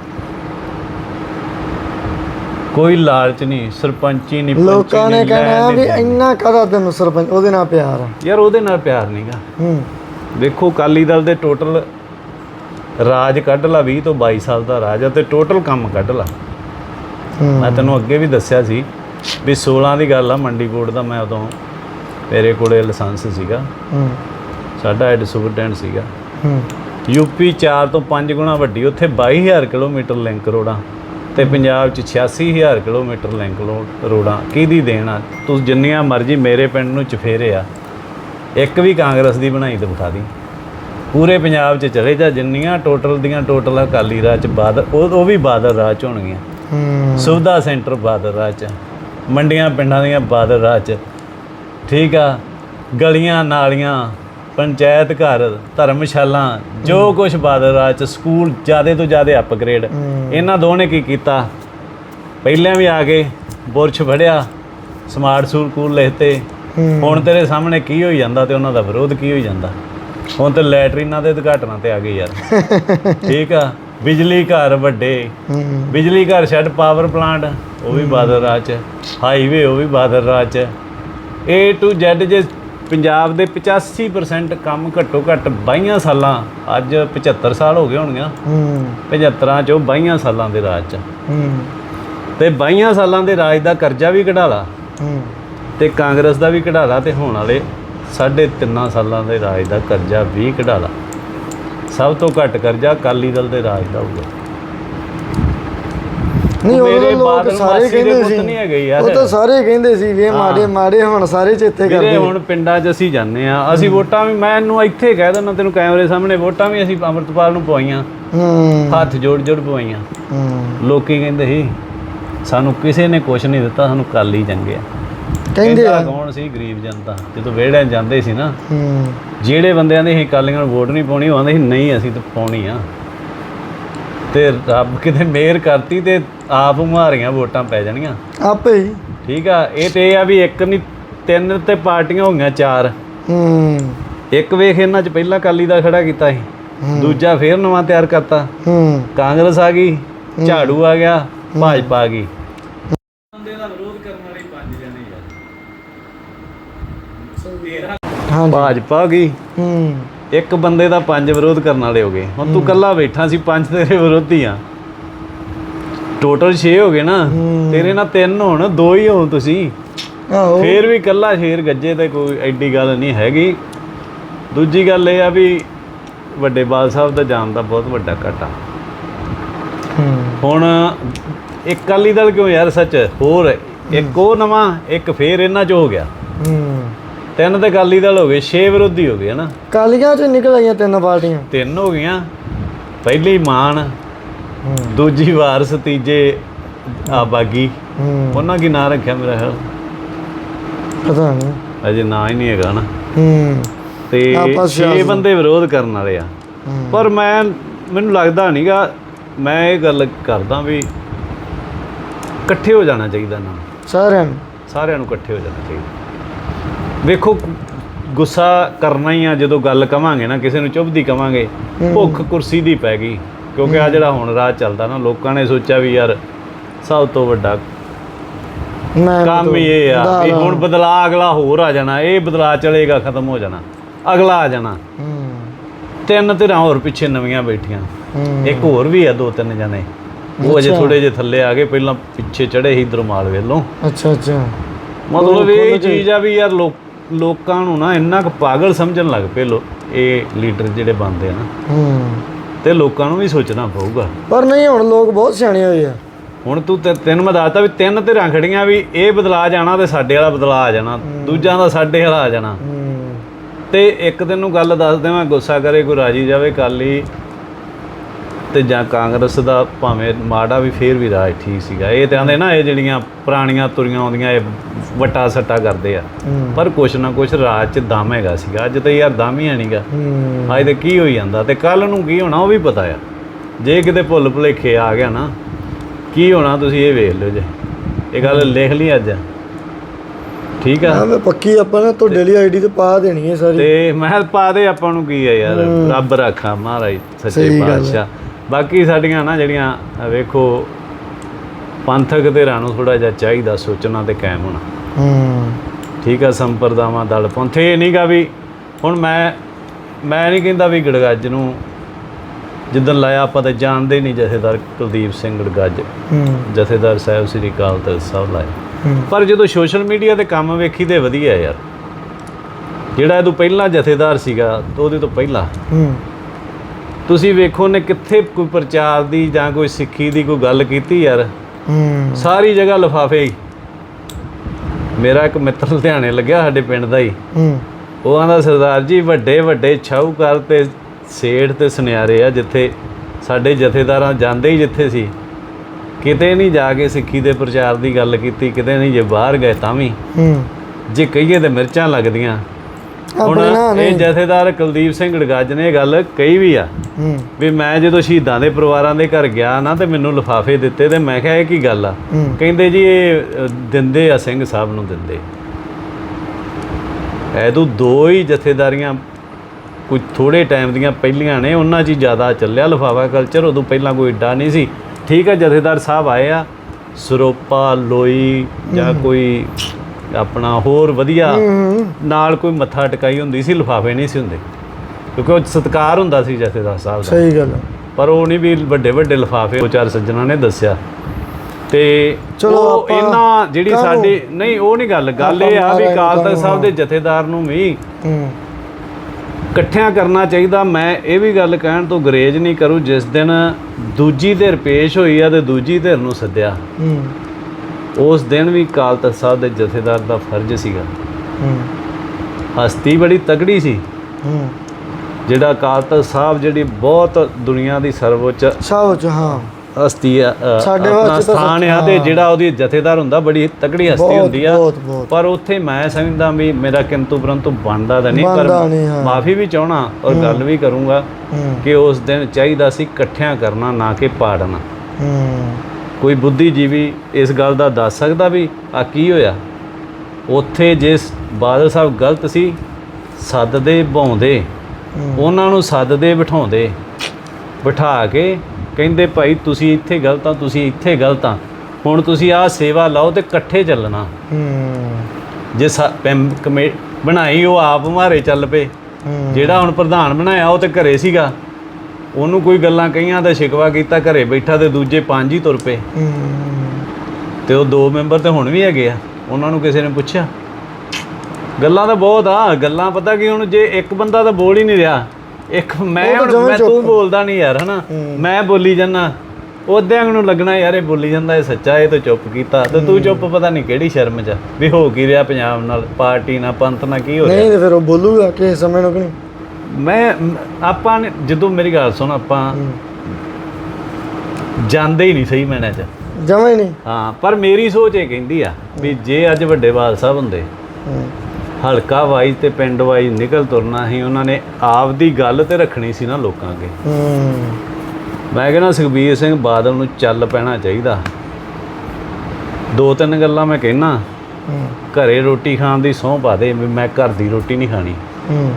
ਕੋਈ ਲਾਲਚ ਨਹੀਂ ਸਰਪੰਚੀ ਨਹੀਂ ਪੰਚੀ ਲੋਕਾਂ ਨੇ ਕਹਿਣਾ ਵੀ। ਇੰਨਾ ਕਾਹਦਾ ਤੈਨੂੰ ਸਰਪੰਚ ਉਹਦੇ ਨਾਲ ਪਿਆਰ ਆ। ਯਾਰ ਉਹਦੇ ਨਾਲ ਪਿਆਰ ਨਹੀਂਗਾ। ਹੂੰ। ਦੇਖੋ ਅਕਾਲੀ ਦਲ ਦੇ ਟੋਟਲ ਰਾਜ ਕੱਢ ਲਾ 20 ਤੋਂ 22 ਸਾਲ ਦਾ ਰਾਜ ਆ ਤੇ ਟੋਟਲ ਕੰਮ ਕੱਢ ਲਾ। ਮੈਂ ਤੈਨੂੰ ਅੱਗੇ ਵੀ ਦੱਸਿਆ ਸੀ ਵੀ 16 ਦੀ ਗੱਲ ਆ ਮੰਡੀ ਬੋਰਡ ਦਾ ਮੈਂ ਉਦੋਂ ਮੇਰੇ ਕੋਲੇ ਲਾਇਸੈਂਸ ਸੀਗਾ। ਹੂੰ। ਸਾਡਾ ਹੈਡ ਸੁਪਰਡੈਂਟ ਸੀਗਾ। ਹੂੰ। ਯੂਪੀ 4 ਤੋਂ 5 ਗੁਣਾ ਵੱਡੀ ਉੱਥੇ 22000 ਕਿਲੋਮੀਟਰ ਲਿੰਕ ਰੋਡਾਂ। ਤੇ ਪੰਜਾਬ 'ਚ 86000 ਕਿਲੋਮੀਟਰ ਲਿੰਕ ਲੋ- ਰੋਡਾਂ ਕਿਹਦੀ ਦੇਣਾ ਤੂੰ ਜਿੰਨੀਆਂ ਮਰਜ਼ੀ ਮੇਰੇ ਪਿੰਡ ਨੂੰ ਚਫੇਰੇ ਆ। ਇੱਕ ਵੀ ਕਾਂਗਰਸ ਦੀ ਬਣਾਈ ਤੇ ਵਿਖਾ ਦੀ। ਪੂਰੇ ਪੰਜਾਬ 'ਚ ਚਲੇ ਜਾ ਜਿੰਨੀਆਂ ਟੋਟਲ ਦੀਆਂ ਟੋਟਲ ਅਕਾਲੀ ਰਾਜ 'ਚ ਬਾਦਲ ਉਹ ਉਹ ਵੀ ਬਾਦਲ ਰਾਜ 'ਚ ਹੋਣਗੀਆਂ। ਹੂੰ। ਸੁਵਿਧਾ ਸੈਂਟਰ ਬਾਦਲ ਰਾਜ 'ਚ ਮੰਡੀਆਂ ਪਿੰਡਾਂ ਦੀਆਂ ਬਾਦਲ ਰਾਜ 'ਚ। ਠੀਕ ਆ ਗਲੀਆਂ ਨਾਲੀਆਂ ਪੰਚਾਇਤ ਘਰ ਧਰਮਸ਼ਾਲਾ ਜੋ ਕੁਝ ਬਾਦਲ ਰਾਜ 'ਚ ਸਕੂਲ ਜਿਆਦੇ ਤੋਂ ਜਿਆਦੇ ਅਪਗ੍ਰੇਡ। ਇਹਨਾਂ ਦੋਨੇ ਕੀ ਕੀਤਾ? ਪਹਿਲਾਂ ਵੀ ਆ ਗਏ ਬੁਰਸ਼ ਫੜਿਆ ਸਮਾਰਟ ਸਕੂਲ ਲਿਖਤੇ ਹੁਣ ਤੇਰੇ ਸਾਹਮਣੇ ਕੀ ਹੋਈ ਜਾਂਦਾ ਤੇ ਉਹਨਾਂ ਦਾ ਵਿਰੋਧ ਕੀ ਹੋਈ ਜਾਂਦਾ? ਹੁਣ ਤੇ ਲੈਟਰੀਨਾਂ ਦੇ ਉਦਘਾਟਨਾਂ ਤੇ ਆ ਗਏ ਯਾਰ। ਠੀਕ ਆ? ਬਿਜਲੀ ਘਰ ਵੱਡੇ ਬਿਜਲੀ ਘਰ ਛੱਡ ਪਾਵਰ ਪਲਾਂਟ ਉਹ ਵੀ ਬਾਦਲ ਰਾਜ ਚ। ਹਾਈਵੇ ਉਹ ਵੀ ਬਾਦਲ ਰਾਜ ਚ। A to Z ਜੇ ਪੰਜਾਬ ਦੇ 85% ਕੰਮ ਘੱਟੋ ਘੱਟ 22 ਸਾਲਾਂ, ਅੱਜ 75 ਸਾਲ ਹੋ ਗਏ ਹੋਣਗੇ। ਹੂੰ 75 ਚੋਂ 22 ਸਾਲਾਂ ਦੇ ਰਾਜ ਚ। ਹੂੰ ਤੇ 22 ਸਾਲਾਂ ਦੇ ਰਾਜ ਦਾ ਕਰਜ਼ਾ ਵੀ ਕਢਾ ਲਾ। ਹੂੰ ਤੇ ਕਾਂਗਰਸ ਦਾ ਵੀ ਕਢਾ ਲਾ ਤੇ ਹੋਣ ਵਾਲੇ ਸਾਢੇ ਤਿੰਨਾਂ ਸਾਲਾਂ ਦੇ ਰਾਜ ਦਾ ਕਰਜ਼ਾ ਵੀ ਕਢਾ ਲਾ। ਸਭ ਤੋਂ ਘੱਟ ਕਰਜ਼ਾ ਅਕਾਲੀ ਦਲ ਦੇ ਰਾਜ ਦਾ ਹੋਊਗਾ। ਨਹੀਂ ਮੇਰੇ ਲੋਕ ਬਾਦਲ ਸਾਰੇ ਕਹਿੰਦੇ ਸੀ। ਨਹੀਂ ਹੈਗੇ ਯਾਰ। ਉਹ ਤਾਂ ਸਾਰੇ ਕਹਿੰਦੇ ਸੀ ਵੀ ਮਾੜੇ ਮਾੜੇ ਹੁਣ ਸਾਰੇ ਚੇਤੇ ਵੀਰੇ ਕਰਦੇ। ਹੁਣ ਪਿੰਡਾਂ 'ਚ ਅਸੀਂ ਜਾਂਦੇ ਆ ਅਸੀਂ ਵੋਟਾਂ ਵੀ ਮੈਂ ਇਹਨੂੰ ਇੱਥੇ ਕਹਿ ਦਿੰਦਾ ਤੈਨੂੰ ਕੈਮਰੇ ਸਾਹਮਣੇ ਵੋਟਾਂ ਵੀ ਅਸੀਂ ਅੰਮ੍ਰਿਤਪਾਲ ਨੂੰ ਪਵਾਈਆਂ। ਹੂੰ। ਹੱਥ ਜੋੜ ਜੋੜ ਪਵਾਈਆਂ। ਹੂੰ। ਲੋਕੀ ਕਹਿੰਦੇ ਸੀ ਸਾਨੂੰ ਕਿਸੇ ਨੇ ਕੁਝ ਨਹੀਂ ਦਿੱਤਾ ਸਾਨੂੰ ਕੱਲ ਹੀ ਚੰਗੇ ਆ। ਕਹਿੰਦੇ ਆ। ਕੌਣ ਸੀ? ਗਰੀਬ ਜਨਤਾ। ਜਦੋਂ ਵਿਹੜਿਆਂ ਜਾਂਦੇ ਸੀ ਨਾ ਹੂੰ। ਜਿਹੜੇ ਬੰਦਿਆਂ ਦੇ ਅਸੀਂ ਕਾਲੀਆਂ ਨੂੰ ਵੋਟ ਨਹੀਂ ਪਾਉਣੀ ਉਹ ਆਂਦੇ ਸੀ ਨਹੀਂ ਅਸੀਂ ਤਾਂ ਪਾਉਣੀ ਆ। ਤੇ ਰੱਬ ਕਿਤੇ ਮਿਹਰ ਕਰਤੀ ਤੇ ਆਪ ਮਾਰੀਆਂ ਵੋਟਾਂ ਪੈ ਜਾਣੀਆਂ। ਆਪੇ ਹੀ। ਠੀਕ ਆ ਇਹ ਤੇ ਇਹ ਆ ਵੀ ਇੱਕ ਨਹੀਂ ਤਿੰਨ ਤੇ ਪਾਰਟੀਆਂ ਹੋ ਗਈਆਂ ਚਾਰ। ਹੂੰ। ਇੱਕ ਵੇਖ ਇਹਨਾਂ ਚ ਪਹਿਲਾਂ ਕਾਲੀ ਦਾ ਖੜਾ ਕੀਤਾ ਸੀ ਦੂਜਾ ਫੇਰ ਨਵਾਂ ਤਿਆਰ ਕਰਤਾ। ਹੂੰ। ਕਾਂਗਰਸ ਆ ਗਈ ਝਾੜੂ ਆ ਗਿਆ ਭਾਜਪਾ ਆ ਗਈ। ਬੰਦੇ ਦਾ ਵਿਰੋਧ ਕਰਨ ਵਾਲੇ ਪੰਜ ਜਣੇ ਯਾਰ ਹਾਂਜੀ। ਭਾਜਪਾ ਆ ਗਈ। ਹੂੰ। ਇੱਕ ਬੰਦੇ ਦਾ ਪੰਜ ਵਿਰੋਧ ਕਰਨ ਵਾਲੇ ਹੋ ਗਏ। ਹੁਣ ਤੂੰ ਕੱਲਾ ਬੈਠਾ ਸੀ ਪੰਜ ਤੇਰੇ ਵਿਰੋਧੀ ਆ। ਟੋਟਲ 6 ਹੋ ਗਏ ਨਾ। ਤੇਰੇ ਨਾਲ ਤਿੰਨ ਹੋਣ ਦੋ ਹੀ ਹੋ ਤੁਸੀਂ। ਆਹੋ। ਫੇਰ ਵੀ ਕੱਲਾ ਸ਼ੇਰ ਗੱਜੇ ਤੇ ਕੋਈ ਐਡੀ ਗੱਲ ਨਹੀਂ ਹੈਗੀ। ਦੂਜੀ ਗੱਲ ਇਹ ਆ ਵੀ ਵੱਡੇ ਬਾਲ ਸਾਹਿਬ ਦਾ ਜਾਣ ਦਾ ਬਹੁਤ ਵੱਡਾ ਘਾਟਾ। ਹੁਣ ਇੱਕ ਅਕਾਲੀ ਦਲ ਕਿਉਂ ਯਾਰ ਸੱਚ? ਹੋਰ ਇੱਕ ਉਹ ਨਵਾਂ ਇੱਕ ਫੇਰ ਇਹਨਾਂ ਚ ਹੋ ਗਿਆ। ਹੂੰ। ਤਿੰਨ ਤੇ ਅਕਾਲੀ ਦਲ ਹੋ ਗਏ 6 ਵਿਰੋਧੀ ਹੋ ਗਏ ਹਨਾ। ਕਾਲੀਆਂ ਚ ਨਿਕਲ ਆਈਆਂ ਤਿੰਨ ਪਾਰਟੀਆਂ। ਤਿੰਨ ਹੋ ਗਈਆਂ। ਪਹਿਲੀ ਮਾਨ ਦੂਜੀ ਵਾਰਸ ਤੀਜੇ ਆ ਬਾਗੀ। ਹੂੰ। ਉਹਨਾਂ ਕੀ ਨਾਂ ਰੱਖਿਆ ਮੇਰਾ ਖਿਆਲ? ਪਤਾ ਨਹੀਂ। ਅਜੇ ਨਾਂ ਹੀ ਨਹੀਂ ਹੈਗਾ ਨਾ ਹੂੰ। ਤੇ ਆਪਸ 6 ਵਿੱਚ। ਬੰਦੇ ਵਿਰੋਧ ਕਰਨ ਵਾਲੇ ਆ। ਹੂੰ। ਪਰ ਮੈਂ ਮੈਨੂੰ ਲੱਗਦਾ ਨਹੀਂਗਾ ਮੈਂ ਇਹ ਗੱਲ ਕਰਦਾ ਵੀ ਇਕੱਠੇ ਹੋ ਜਾਣਾ ਚਾਹੀਦਾ ਨੂੰ। ਸਾਰਿਆਂ ਨੂੰ? ਸਾਰਿਆਂ ਨੂੰ ਇਕੱਠੇ ਹੋ ਜਾਣਾ ਚਾਹੀਦਾ। ਵੇਖੋ ਗੁੱਸਾ ਕਰਨਾ ਹੀ ਆ ਜਦੋਂ ਗੱਲ ਕਵਾਂਗੇ ਨਾ ਕਿਸੇ ਨੂੰ ਚੁੱਭਦੀ ਕਵਾਂਗੇ ਭੁੱਖ ਕੁਰਸੀ ਦੀ ਪੈ ਗਈ। ਕਿਉਂਕਿ ਆ ਜਿਹੜਾ ਹੁਣ ਰਾਹ ਚੱਲਦਾ ਨਾ ਲੋਕਾਂ ਨੇ ਸੋਚਿਆ ਵੀ ਯਾਰ ਸਭ ਤੋਂ ਵੱਡਾ ਮੈਂ ਕੰਮ ਹੀ ਇਹ ਆ ਵੀ ਹੁਣ ਬਦਲਾ ਅਗਲਾ ਹੋਰ ਆ ਜਾਣਾ ਇਹ ਬਦਲਾ ਚਲੇਗਾ ਖਤਮ ਹੋ ਜਾਣਾ ਅਗਲਾ ਆ ਜਾਣਾ। ਤਿੰਨ ਧਿਰਾਂ ਹੋਰ ਪਿੱਛੇ ਨਵੀਆਂ ਬੈਠੀਆਂ ਇੱਕ ਹੋਰ ਵੀ ਆ ਦੋ ਤਿੰਨ ਜਣੇ। ਉਹ ਅਜੇ ਥੋੜੇ ਜਿਹੇ ਥੱਲੇ ਆ ਗਏ ਪਹਿਲਾਂ ਪਿੱਛੇ ਚੜੇ ਸੀ ਦਰਮਾਲ ਵੇਲੋਂ। ਅੱਛਾ ਅੱਛਾ। ਮਤਲਬ ਇਹ ਚੀਜ਼ ਆ ਵੀ ਯਾਰ ਲੋਕ ਲੋਕਾਂ ਨੂੰ ਨਾ ਇੰਨਾ ਕੁ ਪਾਗਲ ਸਮਝਣ ਲੱਗ ਪਏ ਲੋ ਇਹ ਲੀਡਰ ਜਿਹੜੇ ਬਣਦੇ ਆ ਨਾ। ਹੂੰ। ਤੇ ਲੋਕਾਂ ਨੂੰ ਵੀ ਸੋਚਣਾ ਪਊਗਾ। ਪਰ ਨਹੀਂ ਹੁਣ ਲੋਕ ਬਹੁਤ ਸਿਆਣੇ ਹੋਏ ਆ। ਹੁਣ ਤੂੰ ਤੇ- ਤੈਨੂੰ ਮੈਂ ਦੱਸਤਾ ਵੀ ਤਿੰਨ ਧਿਰਾਂ ਖੜੀਆਂ ਵੀ ਇਹ ਬਦਲਾ ਜਾਣਾ ਤੇ ਸਾਡੇ ਵਾਲਾ ਬਦਲਾ ਆ ਜਾਣਾ। ਦੂਜਾ ਦਾ ਸਾਡੇ ਵਾਲਾ ਆ ਜਾਣਾ। ਹੂੰ। ਤੇ ਇੱਕ ਦਿਨ ਨੂੰ ਗੱਲ ਦੱਸ ਦੇਵਾਂ ਗੁੱਸਾ ਕਰੇ ਕੋਈ ਰਾਜੀ ਜਾਵੇ ਕਾਲੀ ਤੇ ਜਾਂ ਕਾਂਗਰਸ ਦਾ ਭਾਵੇਂ ਮਾੜਾ ਵੀ ਫੇਰ ਵੀ ਰਾਜ ਠੀਕ ਸੀਗਾ। ਇਹ ਤੇ ਆਂਦੇ ਨਾ ਇਹ ਜਿਹੜੀਆਂ ਪੁਰਾਣੀਆਂ ਤੁਰੀਆਂ ਆਉਂਦੀਆਂ ਇਹ ਵਟਾ ਸੱਟਾ ਕਰਦੇ ਆ। ਪਰ ਕੁਛ ਨਾ ਕੁਛ ਰਾਜ 'ਚ ਦਮ ਹੈਗਾ ਸੀਗਾ। ਅੱਜ ਤਾਂ ਯਾਰ ਦਮ ਹੀ ਨਹੀਂਗਾ ਅੱਜ ਤੇ ਕੀ ਹੋਈ ਜਾਂਦਾ? ਤੇ ਕੱਲ ਨੂੰ ਕੀ ਹੋਣਾ ਉਹ ਵੀ ਪਤਾ ਆ। ਜੇ ਕਿਤੇ ਭੁੱਲ ਭੁਲੇਖੇ ਆ ਗਿਆ ਨਾ ਕੀ ਹੋਣਾ ਤੁਸੀਂ ਇਹ ਵੇਖ ਲਿਓ ਜੇ। ਇਹ ਗੱਲ ਲਿਖ ਲਈ ਅੱਜ। ਠੀਕ ਆ? ਮੈਂ ਪੱਕੀ ਆਪਾਂ ਨਾ ਤੁਹਾਡੇ ਲਈ ਆਈਡੀ ਤੇ ਪਾ ਦੇਣੀ ਹੈ ਸਾਰੀ। ਤੇ ਮੈਂ ਪਾ ਦੇ ਆਪਾਂ ਨੂੰ ਕੀ ਆ ਯਾਰ? ਰੱਬ ਰਾਖਾ ਮਹਾਰਾਜ ਸੱਚੇ। ਪਾਤਸ਼ਾਹ। ਬਾਕੀ ਸਾਡੀਆਂ ਨਾ ਜਿਹੜੀਆਂ ਵੇਖੋ ਪੰਥਕ ਤੇ ਨੂੰ ਥੋੜਾ ਜਿਹਾ ਚਾਹੀਦਾ ਸੋਚਣਾ ਤੇ ਕਾਇਮ ਹੋਣਾ। ਹੂੰ। ਠੀਕ ਆ ਸੰਪਰਦਾਵਾਂ ਦਲ ਪੰਥ ਇਹ ਨਹੀਂਗਾ ਵੀ ਹੁਣ ਮੈਂ ਮੈਂ ਨਹੀਂ ਕਹਿੰਦਾ ਵੀ ਗੜਗੱਜ ਨੂੰ ਜਿੱਦਣ ਲਾਇਆ ਆਪਾਂ ਤਾਂ ਜਾਣਦੇ ਨਹੀਂ ਜਥੇਦਾਰ ਕੁਲਦੀਪ ਸਿੰਘ ਗੜਗੱਜ। ਹੂੰ। ਜਥੇਦਾਰ ਸਾਹਿਬ ਸ੍ਰੀ ਅਕਾਲ ਤਖਤ ਸਾਹਿਬ ਲਾਇਆ ਪਰ ਜਦੋਂ ਸੋਸ਼ਲ ਮੀਡੀਆ ਤੇ ਕੰਮ ਵੇਖੀ ਤੇ ਵਧੀਆ ਯਾਰ। ਜਿਹੜਾ ਇਹ ਤੋਂ ਪਹਿਲਾਂ ਜਥੇਦਾਰ ਸੀਗਾ ਤੇ ਉਹਦੇ ਤੋਂ ਪਹਿਲਾਂ। ਹੂੰ। ਤੁਸੀਂ ਵੇਖੋ ਨੇ ਕਿੱਥੇ ਕੋਈ ਪ੍ਰਚਾਰ ਦੀ ਜਾਂ ਕੋਈ ਸਿੱਖੀ ਦੀ ਕੋਈ ਗੱਲ ਕੀਤੀ ਯਾਰ। ਹੂੰ। ਸਾਰੀ ਜਗ੍ਹਾ ਲਿਫਾਫੇ ਹੀ। ਮੇਰਾ ਇੱਕ ਮਿੱਤਰ ਲੁਧਿਆਣੇ ਲੱਗਿਆ ਸਾਡੇ ਪਿੰਡ ਦਾ ਹੀ। ਹੂੰ। ਉਹ ਆਂਦਾ ਸਰਦਾਰ ਜੀ ਵੱਡੇ ਵੱਡੇ ਛਾਹੂਕਾਰ ਤੇ ਸੇਠ ਤੇ ਸੁਨਿਆਰੇ ਆ ਜਿੱਥੇ ਸਾਡੇ ਜਥੇਦਾਰਾਂ ਜਾਂਦੇ ਹੀ ਜਿੱਥੇ ਸੀ। ਕਿਤੇ ਨਹੀਂ ਜਾ ਕੇ ਸਿੱਖੀ ਦੇ ਪ੍ਰਚਾਰ ਦੀ ਗੱਲ ਕੀਤੀ ਕਿਤੇ ਨਹੀਂ ਜੇ ਬਾਹਰ ਗਏ ਤਾਂ ਵੀ। ਹੂੰ। ਜੇ ਕਹੀਏ ਤੇ ਮਿਰਚਾਂ ਲੱਗਦੀਆਂ। ਹੁਣ ਆਪਣੇ ਨਾ। ਇਹ ਜਥੇਦਾਰ ਕੁਲਦੀਪ ਸਿੰਘ ਗੜਗੱਜ ਨੇ ਇਹ ਗੱਲ ਕਹੀ ਵੀ ਆ ਵੀ ਮੈਂ ਜਦੋਂ ਸ਼ਹੀਦਾਂ ਦੇ ਪਰਿਵਾਰਾਂ ਦੇ ਘਰ ਗਿਆ ਨਾ ਤੇ ਮੈਨੂੰ ਲਿਫਾਫੇ ਦਿੱਤੇ ਤੇ ਮੈਂ ਕਿਹਾ ਇਹ ਕੀ ਗੱਲ ਆ? ਕਹਿੰਦੇ ਜੀ ਇਹ ਦਿੰਦੇ ਆ ਸਿੰਘ ਸਾਹਿਬ ਨੂੰ ਦਿੰਦੇ। ਐਦੋਂ ਦੋ ਹੀ ਜਥੇਦਾਰੀਆਂ ਕੋਈ ਥੋੜੇ ਟਾਈਮ ਦੀਆਂ ਪਹਿਲੀਆਂ ਨੇ ਉਹਨਾਂ 'ਚ ਜ਼ਿਆਦਾ ਚੱਲਿਆ ਲਿਫਾਫਾ ਕਲਚਰ ਉਦੋਂ ਪਹਿਲਾਂ ਕੋਈ ਏਡਾ ਨਹੀਂ ਸੀ। ਠੀਕ ਹੈ ਜਥੇਦਾਰ ਸਾਹਿਬ ਆਏ ਆ ਸਰੋਪਾ ਲੋਈ ਜਾਂ ਕੋਈ ਆਪਣਾ ਹੋਰ ਵਧੀਆ ਨਾਲ ਕੋਈ ਮੱਥਾ ਟਿਕਾਈ ਹੁੰਦੀ ਸੀ ਲਿਫਾਫੇ ਨਹੀਂ ਸੀ ਹੁੰਦੇ। ਕਿਉਂਕਿ ਉਹ ਸਤਕਾਰ ਹੁੰਦਾ ਸੀ ਜਥੇਦਾਰ ਸਾਹਿਬ ਦਾ। ਸਹੀ ਗੱਲ। ਪਰ ਉਹ ਨਹੀਂ ਵੀ ਵੱਡੇ ਵੱਡੇ ਲਿਫਾਫੇ ਉਹ ਚਾਰ ਸੱਜਣਾ ਨੇ ਦੱਸਿਆ। ਤੇ ਚਲੋ ਇਹਨਾਂ ਜਿਹੜੀ? ਸਾਡੀ ਨਹੀਂ ਉਹ ਨਹੀਂ ਗੱਲ। ਗੱਲ ਇਹ ਆ ਵੀ ਕਾਲ ਤਖਤ ਸਾਹਿਬ ਦੇ ਜਥੇਦਾਰ ਨੂੰ ਵੀ ਇਕੱਠਿਆਂ ਕਰਨਾ ਚਾਹੀਦਾ। ਮੈਂ ਇਹ ਵੀ ਗੱਲ ਕਹਿਣ ਤੋਂ ਗਰੇਜ ਨਹੀਂ ਕਰੂ ਜਿਸ ਦਿਨ ਦੂਜੀ ਧਿਰ ਪੇਸ਼ ਹੋਈ ਆ ਤੇ ਦੂਜੀ ਧਿਰ ਨੂੰ ਸੱਦਿਆ। ਉਸ ਦਿਨ ਵੀ ਕਾਲ ਤਖਤ ਸਾਹਿਬ ਦੇ ਜਥੇਦਾਰ ਦਾ ਫਰਜ਼ ਸੀਗਾ। ਹਸਤੀ ਬੜੀ ਤਗੜੀ ਸੀ। ਜਿਹੜਾ ਅਕਾਲ ਤਖਤ ਸਾਹਿਬ ਜਿਹੜੀ ਬਹੁਤ ਦੁਨੀਆ ਦੀ ਸਰਵਉੱਚ ਸਭ ਚ ਹਾਂ। ਹਸਤੀ ਸਾਡੇ ਵਾਸਤੇ ਸਥਾਨ ਆ ਤੇ। ਜਿਹੜਾ ਉਹਦੀ ਜਥੇਦਾਰ ਹੁੰਦਾ ਬੜੀ ਤਕੜੀ ਹਸਤੀ ਹੁੰਦੀ ਆ। ਪਰ ਉੱਥੇ ਮੈਂ ਸਮਝਦਾ ਵੀ ਮੇਰਾ ਕਿੰਤੂ ਪਰੰਤੂ ਬਣਦਾ ਤਾਂ ਨਹੀਂ ਹਾਂ। ਮਾਫੀ ਵੀ ਚਾਹਣਾ ਔਰ ਗੱਲ ਵੀ ਕਰੂੰਗਾ ਕਿ ਉਸ ਦਿਨ ਚਾਹੀਦਾ ਸੀ ਇਕੱਠਿਆਂ ਕਰਨਾ ਨਾ ਕਿ ਪਾੜਨਾ। ਕੋਈ ਬੁੱਧੀਜੀਵੀ ਇਸ ਗੱਲ ਦਾ ਦੱਸ ਸਕਦਾ ਵੀ ਆ ਕੀ ਹੋਇਆ? ਉੱਥੇ ਜਿਸ ਬਾਦਲ ਸਾਹਿਬ ਗਲਤ ਸੀ ਸੱਦਦੇ ਭਾਉਂਦੇ ਹੂੰ। ਉਹਨਾਂ ਨੂੰ ਸੱਦਦੇ ਬਿਠਾਉਂਦੇ ਬਿਠਾ ਕੇ ਕਹਿੰਦੇ ਭਾਈ ਤੁਸੀਂ ਇੱਥੇ ਗਲਤ ਆ ਤੁਸੀਂ ਇੱਥੇ ਗਲਤ ਆ। ਹੁਣ ਤੁਸੀਂ ਆਹ ਸੇਵਾ ਲਾਓ ਤੇ ਇਕੱਠੇ ਚੱਲਣਾ। ਹੂੰ। ਜੇ ਬਣਾਈ ਉਹ ਆਪ ਮਾਰੇ ਚੱਲ ਪਏ। ਜਿਹੜਾ ਹੁਣ ਪ੍ਰਧਾਨ ਬਣਾਇਆ ਉਹ ਤੇ ਘਰੇ ਸੀਗਾ। ਉਹਨੂੰ ਕੋਈ ਗੱਲਾਂ ਕਹੀਆਂ ਤਾਂ ਸ਼ਿਕਵਾ ਕੀਤਾ ਘਰੇ ਬੈਠਾ ਤੇ ਦੂਜੇ ਪੰਜ ਹੀ ਤੁਰ ਪਏ। ਤੇ ਉਹ ਦੋ ਮੈਂਬਰ ਤੇ ਹੁਣ ਵੀ ਹੈਗੇ ਆ। ਉਹਨਾਂ ਨੂੰ ਕਿਸੇ ਨੇ ਪੁੱਛਿਆ? ਗੱਲਾਂ ਤਾਂ ਬਹੁਤ ਆ। ਗੱਲਾਂ ਪਤਾ ਕੀ ਹੁਣ ਜੇ ਇੱਕ ਬੰਦਾ ਤਾਂ ਬੋਲ ਹੀ ਨਹੀਂ ਰਿਹਾ। ਇੱਕ ਮੈਂ ਮੈਂ ਤੂੰ। ਬੋਲਦਾ ਨਹੀਂ ਯਾਰ ਹਨਾ। ਮੈਂ ਬੋਲੀ ਜਾਨਾ ਉਹਦਿਆਂ ਨੂੰ ਲੱਗਣਾ ਯਾਰ ਇਹ ਬੋਲੀ ਜਾਂਦਾ ਇਹ ਸੱਚਾ ਇਹ ਤਾਂ ਚੁੱਪ ਕੀਤਾ। ਤੇ ਤੂੰ ਚੁੱਪ ਪਤਾ ਨਹੀਂ ਕਿਹੜੀ ਸ਼ਰਮ 'ਚ। ਵੀ ਹੋ ਕੀ ਰਿਹਾ ਪੰਜਾਬ ਨਾਲ? ਪਾਰਟੀ ਨਾਲ ਪੰਥ ਨਾਲ ਕੀ ਹੋ ਰਿਹਾ? ਨਹੀਂ ਤੇ ਫਿਰ ਉਹ ਬੋਲੂਗਾ ਕਿਸੇ ਸਮੇਂ ਨੂੰ ਕਿ ਨਹੀਂ? ਮੈਂ ਆਪਾਂ ਨੇ ਜਦੋਂ ਮੇਰੀ ਗੱਲ ਸੁਣ ਆਪਾਂ ਜਾਂਦੇ ਹੀ ਨਹੀਂ ਸਹੀ ਮੈਨੇ 'ਚ। ਜਮਾ ਹੀ ਨਹੀਂ। ਹਾਂ ਪਰ ਮੇਰੀ ਸੋਚ ਇਹ ਕਹਿੰਦੀ ਆ ਵੀ ਜੇ ਅੱਜ ਵੱਡੇ ਬਾਲ ਸਾਹਿਬ ਹੁੰਦੇ ਹੂੰ। ਹਲਕਾ ਵਾਈਜ਼ ਤੇ ਪਿੰਡ ਵਾਈਜ਼ ਨਿਕਲ ਤੁਰਨਾ ਸੀ ਉਹਨਾਂ ਨੇ ਆਪ ਦੀ ਗੱਲ ਤੇ ਰੱਖਣੀ ਸੀ ਨਾ ਲੋਕਾਂ ਅੱਗੇ। ਹੂੰ। ਮੈਂ ਕਹਿੰਦਾ ਸੁਖਬੀਰ ਸਿੰਘ ਬਾਦਲ ਨੂੰ ਚੱਲ ਪੈਣਾ ਚਾਹੀਦਾ। ਦੋ ਤਿੰਨ ਗੱਲਾਂ ਮੈਂ ਕਹਿਣਾ ਹੂੰ। ਘਰੇ ਰੋਟੀ ਖਾਣ ਦੀ ਸਹੁੰ ਪਾ ਦੇ ਵੀ ਮੈਂ ਘਰ ਦੀ ਰੋਟੀ ਨਹੀਂ ਖਾਣੀ। ਹੂੰ।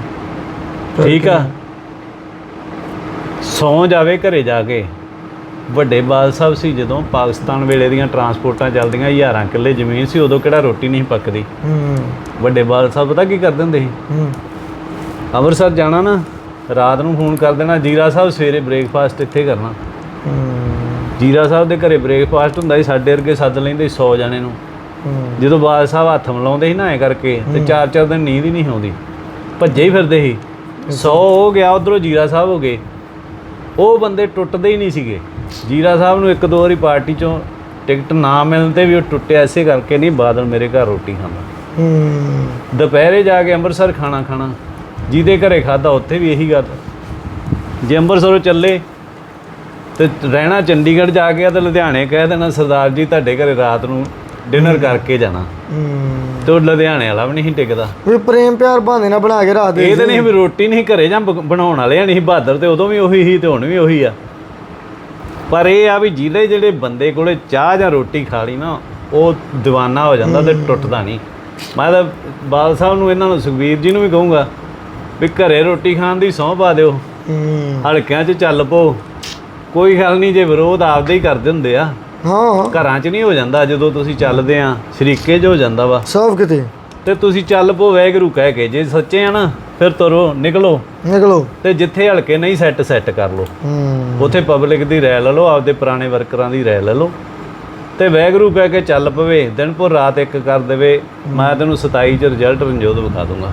ਠੀਕ ਆ? ਸੌ ਜਾਵੇ ਘਰੇ ਜਾ ਕੇ। ਵੱਡੇ ਬਾਲ ਸਾਹਿਬ ਸੀ ਜਦੋਂ ਪਾਕਿਸਤਾਨ ਵੇਲੇ ਦੀਆਂ ਟਰਾਂਸਪੋਰਟਾਂ ਚੱਲਦੀਆਂ ਹਜ਼ਾਰਾਂ ਕਿੱਲੇ ਜ਼ਮੀਨ ਸੀ ਉਦੋਂ ਕਿਹੜਾ ਰੋਟੀ ਨਹੀਂ ਪੱਕਦੀ। ਹੂੰ। ਵੱਡੇ ਬਾਲ ਸਾਹਿਬ ਪਤਾ ਕੀ ਕਰਦੇ ਹੁੰਦੇ ਸੀ? ਹੂੰ। ਅੰਮ੍ਰਿਤਸਰ ਜਾਣਾ ਨਾ ਰਾਤ ਨੂੰ ਫੋਨ ਕਰ ਦੇਣਾ ਜੀਰਾ ਸਾਹਿਬ ਸਵੇਰੇ ਬ੍ਰੇਕਫਾਸਟ ਇੱਥੇ ਕਰਨਾ। ਹੂੰ। ਜੀਰਾ ਸਾਹਿਬ ਦੇ ਘਰੇ ਬ੍ਰੇਕਫਾਸਟ ਹੁੰਦਾ ਸੀ ਸਾਡੇ ਵਰਗੇ ਸੱਦ ਲੈਂਦੇ 100 ਜਣੇ ਨੂੰ। ਜਦੋਂ ਬਾਲ ਸਾਹਿਬ ਹੱਥ ਮਿਲਾਉਂਦੇ ਸੀ ਨਾ ਐ ਕਰਕੇ ਤੇ ਚਾਰ ਚਾਰ ਦਿਨ ਨੀਂਦ ਹੀ ਨਹੀਂ ਆਉਂਦੀ। ਭੱਜੇ ਹੀ ਫਿਰਦੇ ਸੀ। 100 ਹੋ ਗਿਆ ਉਧਰੋਂ ਜੀਰਾ ਸਾਹਿਬ ਹੋ ਗਏ। ਉਹ ਬੰਦੇ ਟੁੱਟਦੇ ਹੀ ਨਹੀਂ ਸੀਗੇ। ਜੀਰਾ ਸਾਹਿਬ ਨੂੰ ਇੱਕ ਦੋ ਵਾਰੀ ਪਾਰਟੀ ਚੋਂ ਟਿਕਟ ਨਾ ਮਿਲਣ ਤੇ ਵੀ ਉਹ ਟੁੱਟਿਆ ਐਸੇ ਕਰਕੇ ਨਹੀਂ ਬਾਦਲ ਮੇਰੇ ਘਰ ਰੋਟੀ ਖਾਂਦਾ। ਹੂੰ। ਦੁਪਹਿਰੇ ਜਾ ਕੇ ਅੰਮ੍ਰਿਤਸਰ ਖਾਣਾ ਖਾਣਾ ਜਿਹਦੇ ਘਰੇ ਖਾਦਾ ਉੱਥੇ ਵੀ ਇਹੀ ਗੱਲ। ਜੇ ਅੰਮ੍ਰਿਤਸਰੋਂ ਚੱਲੇ ਤੇ ਰਹਿਣਾ ਚੰਡੀਗੜ੍ਹ ਜਾ ਕੇ ਆ ਤੇ ਲੁਧਿਆਣੇ ਕਹਿ ਦੇਣਾ ਸਰਦਾਰ ਜੀ ਤੁਹਾਡੇ ਘਰੇ ਰਾਤ ਨੂੰ ਡਿਨਰ ਕਰਕੇ ਜਾਣਾ। ਹੂੰ। ਤੇ ਉਹ ਲੁਧਿਆਣੇ ਵਾਲਾ ਵੀ ਨਹੀਂ ਟਿਕਦਾ ਵੀ ਪ੍ਰੇਮ ਪਿਆਰ ਬਹਾਨੇ ਨਾਲ ਬਣਾ ਕੇ ਰੱਖ ਦੇ ਇਹ ਤੇ ਨਹੀਂ ਵੀ ਰੋਟੀ ਨਹੀਂ ਘਰੇ ਜਾਂ ਬ- ਬਣਾਉਣ ਵਾਲੇ ਨਹੀਂ ਬਹਾਦਰ ਤੇ ਉਦੋਂ ਵੀ ਉਹੀ ਸੀ ਤੇ ਹੁਣ ਵੀ ਉਹੀ ਆ। ਪਰ ਇਹ ਆ ਵੀ ਜਿਹਦੇ ਜਿਹੜੇ ਬੰਦੇ ਕੋਲੇ ਚਾਹ ਜਾਂ ਰੋਟੀ ਖਾ ਲਈ ਨਾ ਉਹ دیਵਾਨਾ ਹੋ ਜਾਂਦਾ ਤੇ ਟੁੱਟਦਾ ਨਹੀਂ। ਮੈਂ ਤਾਂ ਬਾਲ ਸਾਹਿਬ ਨੂੰ ਇਹਨਾਂ ਨੂੰ ਸੁਖਵੀਰ ਜੀ ਨੂੰ ਵੀ ਕਹੂੰਗਾ ਵੀ ਘਰੇ ਰੋਟੀ ਖਾਣ ਦੀ ਸਹੁੰ ਪਾ ਦਿਓ। ਹੂੰ। ਹਲਕਿਆਂ 'ਚ ਚੱਲ ਪੋ ਕੋਈ ਗੱਲ ਨਹੀਂ ਜੇ ਵਿਰੋਧ ਆਪਦੇ ਹੀ ਕਰਦੇ ਹੁੰਦੇ ਆ। ਹਾਂ। ਘਰਾਂ 'ਚ ਨਹੀਂ ਹੋ ਜਾਂਦਾ ਜਦੋਂ ਤੁਸੀਂ ਚੱਲਦੇ ਆ ਸ਼ਰੀਕੇ 'ਚ ਹੋ ਜਾਂਦਾ ਵਾ। ਸਭ ਕਿਤੇ? ਤੇ ਤੁਸੀਂ ਚੱਲ ਪੋ ਵੈਗਰੂ ਕਹਿ ਕੇ ਜੇ ਸੱਚੇ ਆ ਨਾ ਫਿਰ ਤੁਰੋ ਨਿਕਲੋ। ਨਿਕਲੋ। ਤੇ ਜਿੱਥੇ ਹਲਕੇ ਨਹੀਂ ਸੈੱਟ ਸੈੱਟ ਕਰ ਲਓ। ਹੂੰ। ਉਥੇ ਪਬਲਿਕ ਦੀ ਰਾਇ ਲੈ ਲਓ ਆਪਦੇ ਪੁਰਾਣੇ ਵਰਕਰਾਂ ਦੀ ਰਾਇ ਲੈ ਲਓ। ਤੇ ਵੈਗਰੂ ਕਹਿ ਕੇ ਚੱਲ ਪਵੇ ਦਿਨਪੁਰ ਰਾਤ ਇੱਕ ਕਰ ਦੇਵੇ ਮੈਂ ਤੈਨੂੰ 27 ਚ ਰਿਜ਼ਲਟ ਰਣਜੋਤ ਵਿਖਾ ਦੂੰਗਾ।